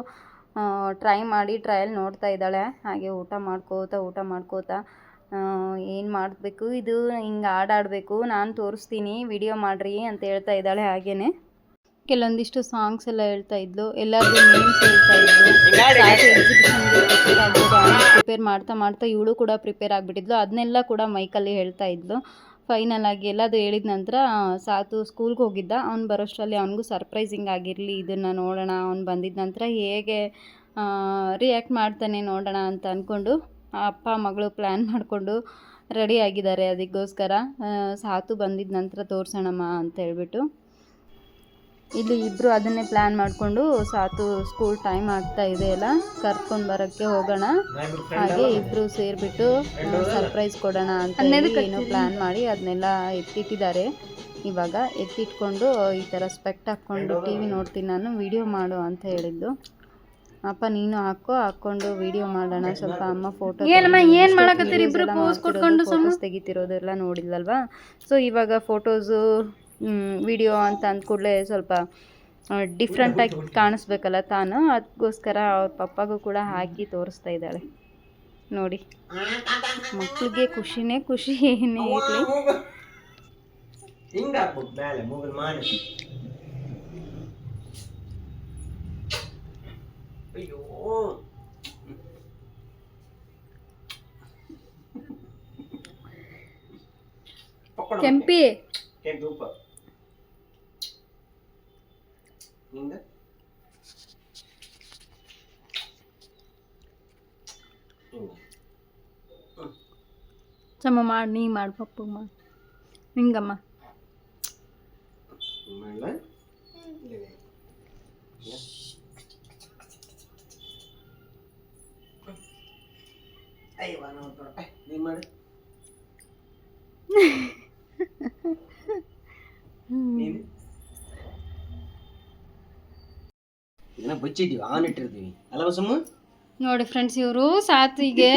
ಟ್ರೈ ಮಾಡಿ ಟ್ರಯಲ್ ನೋಡ್ತಾ ಇದ್ದಾಳೆ. ಹಾಗೆ ಊಟ ಮಾಡ್ಕೋತಾ ಊಟ ಮಾಡ್ಕೋತಾ ಏನು ಮಾಡಬೇಕು? ಇದು ಹಿಂಗೆ ಹಾಡಾಡಬೇಕು. ನಾನು ತೋರಿಸ್ತೀನಿ ವಿಡಿಯೋ ಮಾಡಿರಿ ಅಂತ ಹೇಳ್ತಾ ಇದ್ದಾಳೆ ಹಾಗೇ ಕೆಲವೊಂದಿಷ್ಟು ಸಾಂಗ್ಸ್ ಎಲ್ಲ ಹೇಳ್ತಾ ಇದ್ಲು. ಎಲ್ಲರಿಗೂ ನೇಮ್ಸ್ ಹೇಳ್ತಾ ಇದ್ಲು. ಪ್ರಿಪೇರ್ ಮಾಡ್ತಾ ಮಾಡ್ತಾ ಇವಳು ಕೂಡ ಪ್ರಿಪೇರ್ ಆಗಿಬಿಟ್ಟಿದ್ಲು. ಅದನ್ನೆಲ್ಲ ಕೂಡ ಮೈಕಲ್ಲಿ ಹೇಳ್ತಾ ಇದ್ಲು. ಫೈನಲ್ ಆಗಿ ಎಲ್ಲದು ಹೇಳಿದ ನಂತರ ಸಾತು ಸ್ಕೂಲ್ಗೆ ಹೋಗಿದ್ದ. ಅವ್ನು ಬರೋಷ್ಟರಲ್ಲಿ ಅವನಿಗೂ ಸರ್ಪ್ರೈಸಿಂಗ್ ಆಗಿರಲಿ, ಇದನ್ನು ನೋಡೋಣ. ಅವ್ನು ಬಂದಿದ್ದ ನಂತರ ಹೇಗೆ ರಿಯಾಕ್ಟ್ ಮಾಡ್ತಾನೆ ನೋಡೋಣ ಅಂತ ಅಂದ್ಕೊಂಡು ಅಪ್ಪ, ಮಗಳು ಪ್ಲ್ಯಾನ್ ಮಾಡಿಕೊಂಡು ರೆಡಿ ಆಗಿದ್ದಾರೆ. ಅದಕ್ಕೋಸ್ಕರ ಸಾತು ಬಂದಿದ್ದ ನಂತರ ತೋರಿಸೋಣಮ್ಮ ಅಂತ ಹೇಳ್ಬಿಟ್ಟು. ಇಲ್ಲಿ ಇಬ್ಬರು ಅದನ್ನೇ ಪ್ಲ್ಯಾನ್ ಮಾಡಿಕೊಂಡು ಸಾತು ಸ್ಕೂಲ್ ಟೈಮ್ ಆಗ್ತಾ ಇದೆ ಅಲ್ಲ ಕರ್ಕೊಂಡು ಬರೋಕ್ಕೆ ಹೋಗೋಣ. ಹಾಗೆ ಇಬ್ಬರು ಸೇರಿಬಿಟ್ಟು ಸರ್ಪ್ರೈಸ್ ಕೊಡೋಣ ಅಂತ ಏನು ಪ್ಲ್ಯಾನ್ ಮಾಡಿ ಅದನ್ನೆಲ್ಲ ಎತ್ತಿಟ್ಟಿದ್ದಾರೆ. ಇವಾಗ ಎತ್ತಿಟ್ಕೊಂಡು ಈ ಥರ ಸ್ಪೆಕ್ಟ್ ಹಾಕ್ಕೊಂಡು ಟಿ ವಿ ನೋಡ್ತೀನಿ ನಾನು ವಿಡಿಯೋ ಮಾಡು ಅಂತ ಹೇಳಿದ್ದು. ಅಪ್ಪ ನೀನು ಹಾಕೋ ಹಾಕ್ಕೊಂಡು ವಿಡಿಯೋ ಮಾಡೋಣ. ಸ್ವಲ್ಪ ಅಮ್ಮ ಫೋಟೋ ಏನು ಮಾಡಕತ್ತೀರಿ ಇಬ್ರು? ಪೋಸ್ ಕೊಟ್ಕೊಂಡು ತೆಗಿತಿರೋದೆಲ್ಲ ನೋಡಿದ್ಲಲ್ವಾ? ಸೊ ಇವಾಗ ಫೋಟೋಸು ವಿಡಿಯೋ ಅಂತ ಅಂದ ಕೂಡಲೇ ಸ್ವಲ್ಪ ಡಿಫ್ರೆಂಟಾಗಿ ಕಾಣಿಸ್ಬೇಕಲ್ಲ ತಾನು. ಅದಕ್ಕೋಸ್ಕರ ಅವ್ರ ಪಪ್ಪಗೂ ಕೂಡ ಹಾಕಿ ತೋರಿಸ್ತಾ ಇದ್ದಾಳೆ. ನೋಡಿ. ಮಕ್ಕಳಿಗೆ ಖುಷಿನೇ ಖುಷಿ ಏನೇ ಇರಲಿ. ಕೆಂಪಿ. ಹಾಕ್ಬೇಕು ಮೇಲೆ ಮೂಗಲ್ ಮಾನೆ ಅಯ್ಯೋ ಪಕ್ಕೋಣ ಕೆಂಪಿ ಕೆಂಪು ಉಪ್ಪ ನಿಂಗ ಹಿಂಗ ಸಮ ಮಾಡಿ ನೀ ಮಾಡಿ ಪಪ್ಪಗೆ ಮಾಡಿ ಹಿಂಗಮ್ಮ ಮಾಡಲ ಅಯ್ಯವ್ವ ನಾವು ನೋಡಪ್ಪ ನೀ ಮಾಡು ನೀನು ಇದನ್ನ ಬಚ್ಚಿದ್ದೀವಿ ಆನ್ ಇಟ್ಟಿರ್ತೀವಿ. ಅಲ್ಲ ಬಸಮ್ಮ ನೋಡಿ ಫ್ರೆಂಡ್ಸ್ ಇವರು ಸಾತಿಗೆ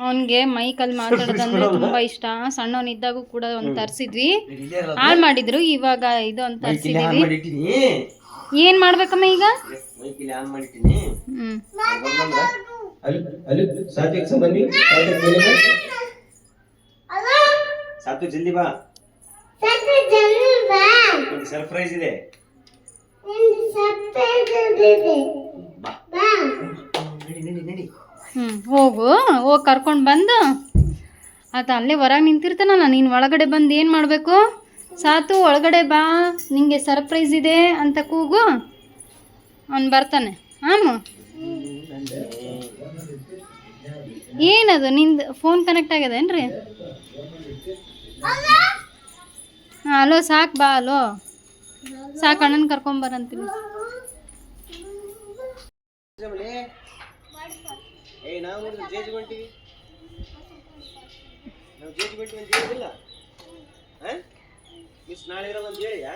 ಅವನಿಗೆ ಮೈಕಲ್ಲಿ ಮಾತಾಡೋದಂದ್ರೆ ತುಂಬಾ ಇಷ್ಟ. ಸಣ್ಣವನಿದ್ದಾಗೂ ಕೂಡ ಒಂದು ತರಿಸಿದ್ವಿ. ಹಾಳು ಮಾಡಿದ್ರು ಇವಾಗ ಇದು ಅಂತ ತರಿಸಿದ್ವಿ. ಏನ್ ಮಾಡ್ಬೇಕಮ್ಮ ಈಗ? ಸಾತ್ವಿಕ್ ಜಲ್ದಿ ಬಾ. ಸರ್ಪ್ರೈಸ್ ಇದೆ. ಹ್ಮ್ ಹೋಗು. ಹೋಗಿ ಕರ್ಕೊಂಡು ಬಂದು. ಆತ ಅಲ್ಲೇ ಹೊರಗೆ ನಿಂತಿರ್ತಾನಲ್ಲ ನೀನು ಒಳಗಡೆ ಬಂದು ಏನು ಮಾಡಬೇಕು? ಸಾತು ಒಳಗಡೆ ಬಾ. ನಿಂಗೆ ಸರ್ಪ್ರೈಸ್ ಇದೆ ಅಂತ ಕೂಗು. ಅವನು ಬರ್ತಾನೆ. ಹಾಂ ಏನದು ನಿಂದು ಫೋನ್ ಕನೆಕ್ಟ್ ಆಗ್ಯದೇನ್ರಿ ಹಾಂ ಅಲೋ ಸಾಕು ಬಾ ಅಲೋ. ಸಾಕು ಅಣ್ಣನ ಕರ್ಕೊಂಬರಂತೀನಿ ಜಮಲೆ ಏ ನಾವು ನೋಡಿದ್ರೆ ಜೇಜ್ ಹೊಂಟಿವಿ ನಾವು ಜೇಜ್ ಹೊಂಟಿವಿ ಅಂತ ಹೇಳಿದಿಲ್ಲ? ಮಿಸ್ ನಾಳೆ ಇರಲ್ಲ ಅಂತ ಹೇಳಿಯಾ?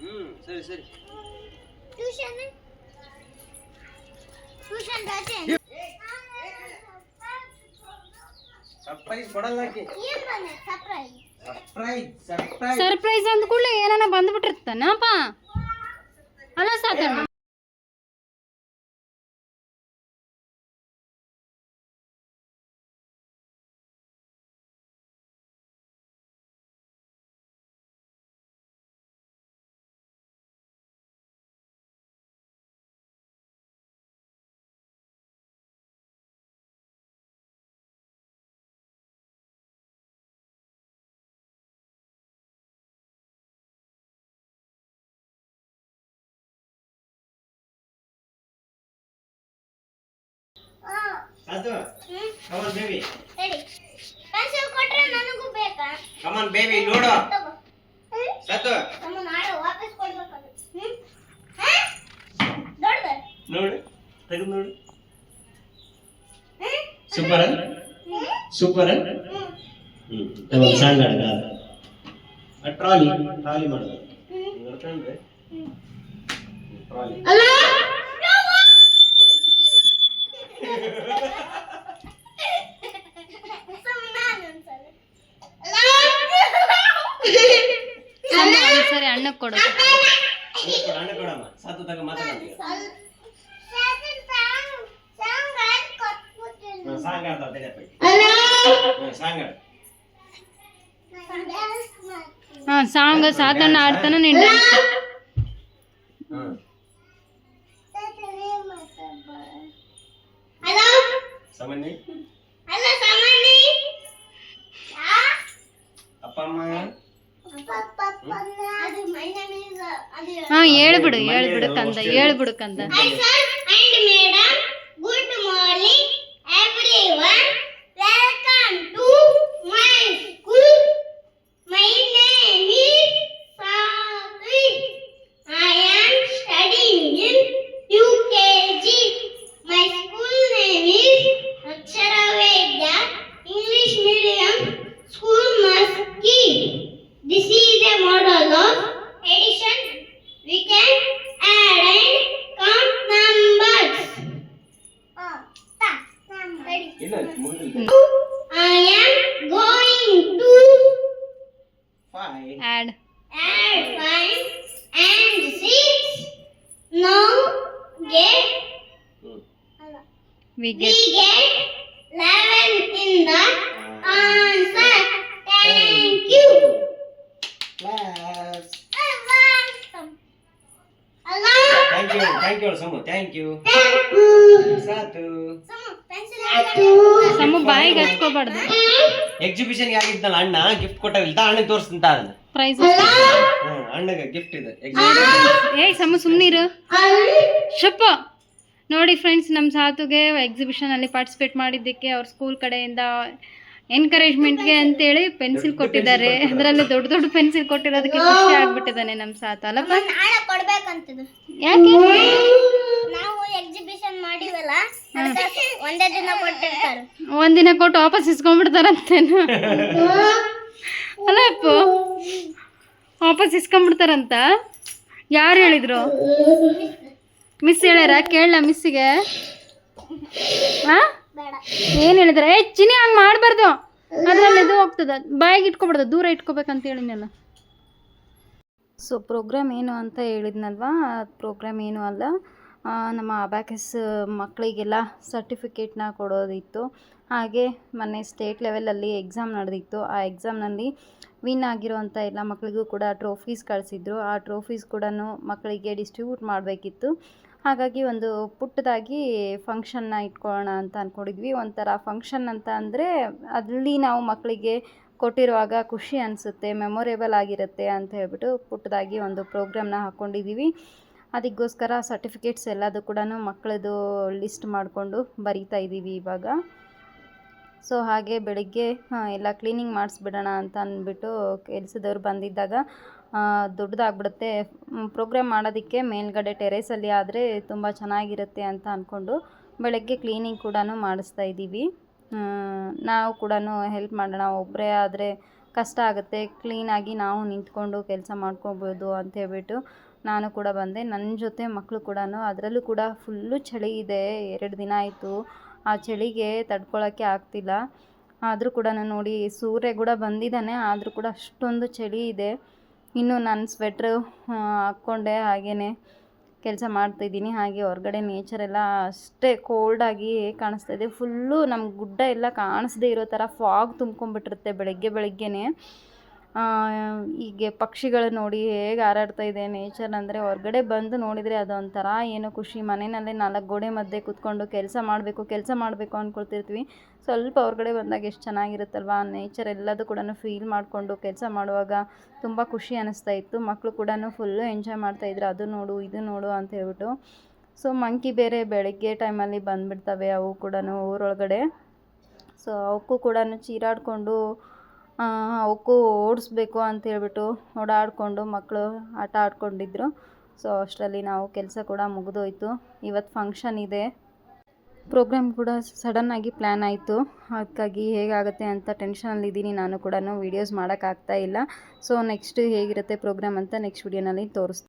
ಹ್ಮ್ ಸರಿ ಸರಿ. ಸರ್ಪ್ರೈಸ್ ಕೊಡಲ್ಲ ಆಕೆ ಸರ್ಪ್ರೈಸ್ ಸರ್ಪ್ರೈಸ್ ಸರ್ಪ್ರೈಸ್ ಅಂದ ಕೂಡಲೇ ಏನಾನ ಬಂದ್ಬಿಟ್ಟಿರ್ತಾನಪ್ಪ ಅಲ್ಲ ಸಾಕಣ್ಣ ಸಾತು come on baby ready pencil ಕೊಟ್ರೆ ನನಗೂ ಬೇಕಾ? ಕಮಾನ್ ಬೇಬಿ ನೋಡು. ಸತ್ತು. ಸಾತು ನಮ್ಮ ನಾಳೆ ವಾಪಸ್ ನೋಡು. ತೆಗೆದು ನೋಡು? ಸೂಪರ್? Super hmm. ಸಾಂಗ್ ಆಡ ಟ್ರಾಲಿ ಟ್ರಾಲಿ ಮಾಡೋದು. ಟ್ರಾಲಿ ಅಲ್ಲ ಸಮ ಒಂದ್ಸರಿ ಅಣ್ಣಕ್ಕೆ ಕೊಡು ಅಣ್ಣ ಕೊಡಮ್ಮ ಸಾತು ತಗ ಮಾತಾಡೋದು ಸಾಂಗ್ ಆಡ್ತಾ ತೆಗೆಪ್ಪ ಸಾಂಗ್ ಆಡ ಹಾಂ ಸಾಂಗ್ ಸಾತನ್ನ ಆಡ್ತಾನ ನಿಂಡ ಸಾಮಾನ್ಯ? ಅಲ್ಲ ಸಮನ್ನಿ ಅಪ್ಪ ಅಮ್ಮ? ಹಾಂ ಹೇಳ್ಬಿಡು ಹೇಳ್ಬಿಡು ಕಂದ ಹೇಳ್ಬಿಡು ಕಂದ. ಸಮ ಬಾಯಿಗೆ ಹಚ್ಕೋಬಾರ್ದು. ಎಕ್ಸಿಬಿಷನ್ ಆಗಿದ್ನಲ್ಲ ಅಣ್ಣ ಗಿಫ್ಟ್ ಕೊಟ್ಟಾಗಿಲ್ದ ಅಣ್ಣಗೆ ತೋರಿಸ್ತಂತ ಅದನ್ನ ಪ್ರೈಸ್ ಹ್ಮ್ ಅಣ್ಣಗೆ ಗಿಫ್ಟ್ ಇದೆ. ಏ ಏಯ್ ಸಮ ಸುಮ್ಮನಿರು ಶಪ್ಪ. ನೋಡಿ ಫ್ರೆಂಡ್ಸ್ ನಮ್ಮ ಸಾತುಗೆ ಎಕ್ಸಿಬಿಷನಲ್ಲಿ ಪಾರ್ಟಿಸಿಪೇಟ್ ಮಾಡಿದ್ದಕ್ಕೆ ಅವ್ರ ಸ್ಕೂಲ್ ಕಡೆಯಿಂದ ಎನ್ಕರೇಜ್ಮೆಂಟ್ಗೆ ಅಂತೇಳಿ ಪೆನ್ಸಿಲ್ ಕೊಟ್ಟಿದ್ದಾರೆ. ಅದರಲ್ಲೂ ದೊಡ್ಡ ದೊಡ್ಡ ಪೆನ್ಸಿಲ್ ಕೊಟ್ಟಿರೋದಕ್ಕೆ ಖುಷಿ ಆಗ್ಬಿಟ್ಟಿದ್ದಾನೆ ನಮ್ಮ ಸಾತು ಅಲ್ಲಪ್ಪ? ನಾಳೆ ಕೊಡ್ಬೇಕಂತಿದ್ದು. ಯಾಕೆ? ನಾವು ಎಕ್ಸಿಬಿಷನ್ ಮಾಡಿವಲ್ಲ ಅದಕ್ಕೆ ಒಂದೇ ದಿನ ಕೊಟ್ಟಿರ್ತಾರೆ. ಒಂದಿನ ಕೊಟ್ಟು ವಾಪಸ್ ಇಸ್ಕೊಂಡ್ಬಿಡ್ತಾರಂತೇನು? ಅಲ್ಲ ಅಪ್ಪು ವಾಪಸ್ ಇಸ್ಕೊಂಡ್ಬಿಡ್ತಾರಂತ? ಯಾರು ಹೇಳಿದ್ರು? ಮಿಸ್ ಹೇಳ್ಯಾರ? ಕೇಳ ಮಿಸ್ಸಿಗೆ ಹಾಂ ಏನು ಹೇಳಿದ್ರೆ? ಏ ಚಿನಿ ಹಂಗೆ ಮಾಡಬಾರ್ದು. ಅದ್ರಲ್ಲಿ ಇದು ಹೋಗ್ತದ. ಬಾಯಿಗೆ ಇಟ್ಕೊಬಾರ್ದು. ದೂರ ಇಟ್ಕೋಬೇಕಂತ ನಾನು. ಸೊ ಪ್ರೋಗ್ರಾಮ್ ಏನು ಅಂತ ಹೇಳಿದ್ನಲ್ವಾ? ಪ್ರೋಗ್ರಾಮ್ ಏನು ಅಲ್ಲ. ಆ, ನಮ್ಮ ಅಬ್ಯಾಕಸ್ ಮಕ್ಕಳಿಗೆಲ್ಲ ಸರ್ಟಿಫಿಕೇಟ್ನ ಕೊಡೋದಿತ್ತು. ಹಾಗೆ ಮೊನ್ನೆ ಸ್ಟೇಟ್ ಲೆವೆಲಲ್ಲಿ ಎಕ್ಸಾಮ್ ನಡೆದಿತ್ತು. ಆ ಎಕ್ಸಾಮ್ನಲ್ಲಿ ವಿನ್ ಆಗಿರೋವಂಥ ಎಲ್ಲ ಮಕ್ಕಳಿಗೂ ಕೂಡ ಟ್ರೋಫೀಸ್ ಕಳಿಸಿದ್ರು. ಆ ಟ್ರೋಫೀಸ್ ಕೂಡ ಮಕ್ಕಳಿಗೆ ಡಿಸ್ಟ್ರಿಬ್ಯೂಟ್ ಮಾಡಬೇಕಿತ್ತು. ಹಾಗಾಗಿ ಒಂದು ಪುಟ್ಟದಾಗಿ ಫಂಕ್ಷನ್ನ ಇಟ್ಕೊಳ್ಳೋಣ ಅಂತ ಅಂದ್ಕೊಂಡಿದ್ವಿ ಒಂಥರ ಫಂಕ್ಷನ್ ಅಂತ ಅಂದರೆ ಅಲ್ಲಿ ನಾವು ಮಕ್ಕಳಿಗೆ ಕೊಟ್ಟಿರುವಾಗ ಖುಷಿ ಅನಿಸುತ್ತೆ ಮೆಮೊರೇಬಲ್ ಆಗಿರುತ್ತೆ ಅಂತ ಹೇಳ್ಬಿಟ್ಟು ಪುಟ್ಟದಾಗಿ ಒಂದು ಪ್ರೋಗ್ರಾಮ್ನ ಹಾಕ್ಕೊಂಡಿದ್ದೀವಿ ಅದಕ್ಕೋಸ್ಕರ ಸರ್ಟಿಫಿಕೇಟ್ಸ್ ಎಲ್ಲದು ಕೂಡ ಮಕ್ಕಳದು ಲಿಸ್ಟ್ ಮಾಡಿಕೊಂಡು ಬರಿತಾ ಇದ್ದೀವಿ ಇವಾಗ. ಸೊ ಹಾಗೆ ಬೆಳಗ್ಗೆ ಎಲ್ಲ ಕ್ಲೀನಿಂಗ್ ಮಾಡಿಸ್ಬಿಡೋಣ ಅಂತ ಅಂದ್ಬಿಟ್ಟು ಕೆಲಸದವ್ರು ಬಂದಿದ್ದಾಗ ದೊಡ್ಡದಾಗ್ಬಿಡುತ್ತೆ. ಪ್ರೋಗ್ರಾಮ್ ಮಾಡೋದಕ್ಕೆ ಮೇಲ್ಗಡೆ ಟೆರೇಸಲ್ಲಿ ಆದರೆ ತುಂಬ ಚೆನ್ನಾಗಿರುತ್ತೆ ಅಂತ ಅಂದ್ಕೊಂಡು ಬೆಳಗ್ಗೆ ಕ್ಲೀನಿಂಗ್ ಕೂಡ ಮಾಡಿಸ್ತಾ ಇದ್ದೀವಿ. ನಾವು ಕೂಡ ಹೆಲ್ಪ್ ಮಾಡೋಣ. ಒಬ್ಬರೇ ಆದರೆ ಕಷ್ಟ ಆಗುತ್ತೆ. ಕ್ಲೀನಾಗಿ ನಾವು ನಿಂತ್ಕೊಂಡು ಕೆಲಸ ಮಾಡ್ಕೊಬೋದು ಅಂತ ಹೇಳ್ಬಿಟ್ಟು ನಾನು ಕೂಡ ಬಂದೆ. ನನ್ನ ಜೊತೆ ಮಕ್ಕಳು ಕೂಡ ಅದರಲ್ಲೂ ಕೂಡ ಫುಲ್ಲು ಚಳಿ ಇದೆ. ಎರಡು ದಿನ ಆಯಿತು. ಆ ಚಳಿಗೆ ತಡ್ಕೊಳ್ಳೋಕ್ಕೆ ಆಗ್ತಿಲ್ಲ. ಆದರೂ ಕೂಡ ನೋಡಿ ಸೂರ್ಯ ಕೂಡ ಬಂದಿದ್ದಾನೆ. ಆದರೂ ಕೂಡ ಅಷ್ಟೊಂದು ಚಳಿ ಇದೆ. ಇನ್ನು ನಾನು ಸ್ವೆಟ್ರ್ ಹಾಕ್ಕೊಂಡೆ ಹಾಗೇ ಕೆಲಸ ಮಾಡ್ತಾಯಿದ್ದೀನಿ ಹಾಗೆ ಹೊರಗಡೆ ನೇಚರೆಲ್ಲ ಅಷ್ಟೇ ಕೋಲ್ಡಾಗಿ ಕಾಣಿಸ್ತಾ ಇದೆ. ಫುಲ್ಲು ನಮ್ಮ ಗುಡ್ಡ ಎಲ್ಲ ಕಾಣಿಸ್ದೇ ಇರೋ ಥರ ಫಾಗ್ ತುಂಬ್ಕೊಂಡ್ಬಿಟ್ಟಿರುತ್ತೆ ಬೆಳಗ್ಗೆ ಬೆಳಗ್ಗೆನೇ. ಹೀಗೆ ಪಕ್ಷಿಗಳು ನೋಡಿ ಹೇಗೆ ಹಾರಾಡ್ತಾ ಇದೆ ನೇಚರ್ ಅಂದರೆ ಹೊರಗಡೆ ಬಂದು ನೋಡಿದರೆ ಅದೊಂಥರ ಏನೋ ಖುಷಿ. ಮನೆಯಲ್ಲೇ ನಾಲ್ಕು ಗೋಡೆ ಮಧ್ಯೆ ಕೂತ್ಕೊಂಡು ಕೆಲಸ ಮಾಡಬೇಕು ಕೆಲಸ ಮಾಡಬೇಕು ಅಂದ್ಕೊಳ್ತಿರ್ತೀವಿ ಸ್ವಲ್ಪ ಹೊರಗಡೆ ಬಂದಾಗ ಎಷ್ಟು ಚೆನ್ನಾಗಿರುತ್ತಲ್ವ? ನೇಚರ್ ಎಲ್ಲದೂ ಕೂಡ ಫೀಲ್ ಮಾಡಿಕೊಂಡು ಕೆಲಸ ಮಾಡುವಾಗ ತುಂಬ ಖುಷಿ ಅನ್ನಿಸ್ತಾ ಇತ್ತು. ಮಕ್ಕಳು ಕೂಡ ಫುಲ್ಲು ಎಂಜಾಯ್ ಮಾಡ್ತಾಯಿದ್ರು ಅದು ನೋಡು, ಇದು ನೋಡು ಅಂತ ಹೇಳ್ಬಿಟ್ಟು. ಸೊ ಮಂಕಿ ಬೇರೆ ಬೆಳಗ್ಗೆ ಟೈಮಲ್ಲಿ ಬಂದುಬಿಡ್ತವೆ ಅವು ಕೂಡ ಊರೊಳಗಡೆ. ಸೊ ಅವಕ್ಕೂ ಕೂಡ ಚೀರಾಡಿಕೊಂಡು ಅವಕ್ಕೂ ಓಡಿಸ್ಬೇಕು ಅಂತ ಹೇಳ್ಬಿಟ್ಟು ಓಡಾಡಿಕೊಂಡು ಮಕ್ಕಳು ಆಟ ಆಡ್ಕೊಂಡಿದ್ರು. ಸೊ ಅಷ್ಟರಲ್ಲಿ ನಾವು ಕೆಲಸ ಕೂಡ ಮುಗಿದೋಯ್ತು. ಇವತ್ತು ಫಂಕ್ಷನ್ ಇದೆ. ಪ್ರೋಗ್ರಾಮ್ ಕೂಡ ಸಡನ್ನಾಗಿ ಪ್ಲ್ಯಾನ್ ಆಯಿತು. ಅದಕ್ಕಾಗಿ ಹೇಗಾಗುತ್ತೆ ಅಂತ ಟೆನ್ಷನಲ್ಲಿದ್ದೀನಿ ನಾನು ಕೂಡ ವೀಡಿಯೋಸ್ ಮಾಡೋಕ್ಕಾಗ್ತಾ ಇಲ್ಲ. ಸೊ ನೆಕ್ಸ್ಟ್ ಹೇಗಿರುತ್ತೆ ಪ್ರೋಗ್ರಾಮ್ ಅಂತ ನೆಕ್ಸ್ಟ್ ವೀಡಿಯೋನಲ್ಲಿ ತೋರಿಸ್ತೀನಿ.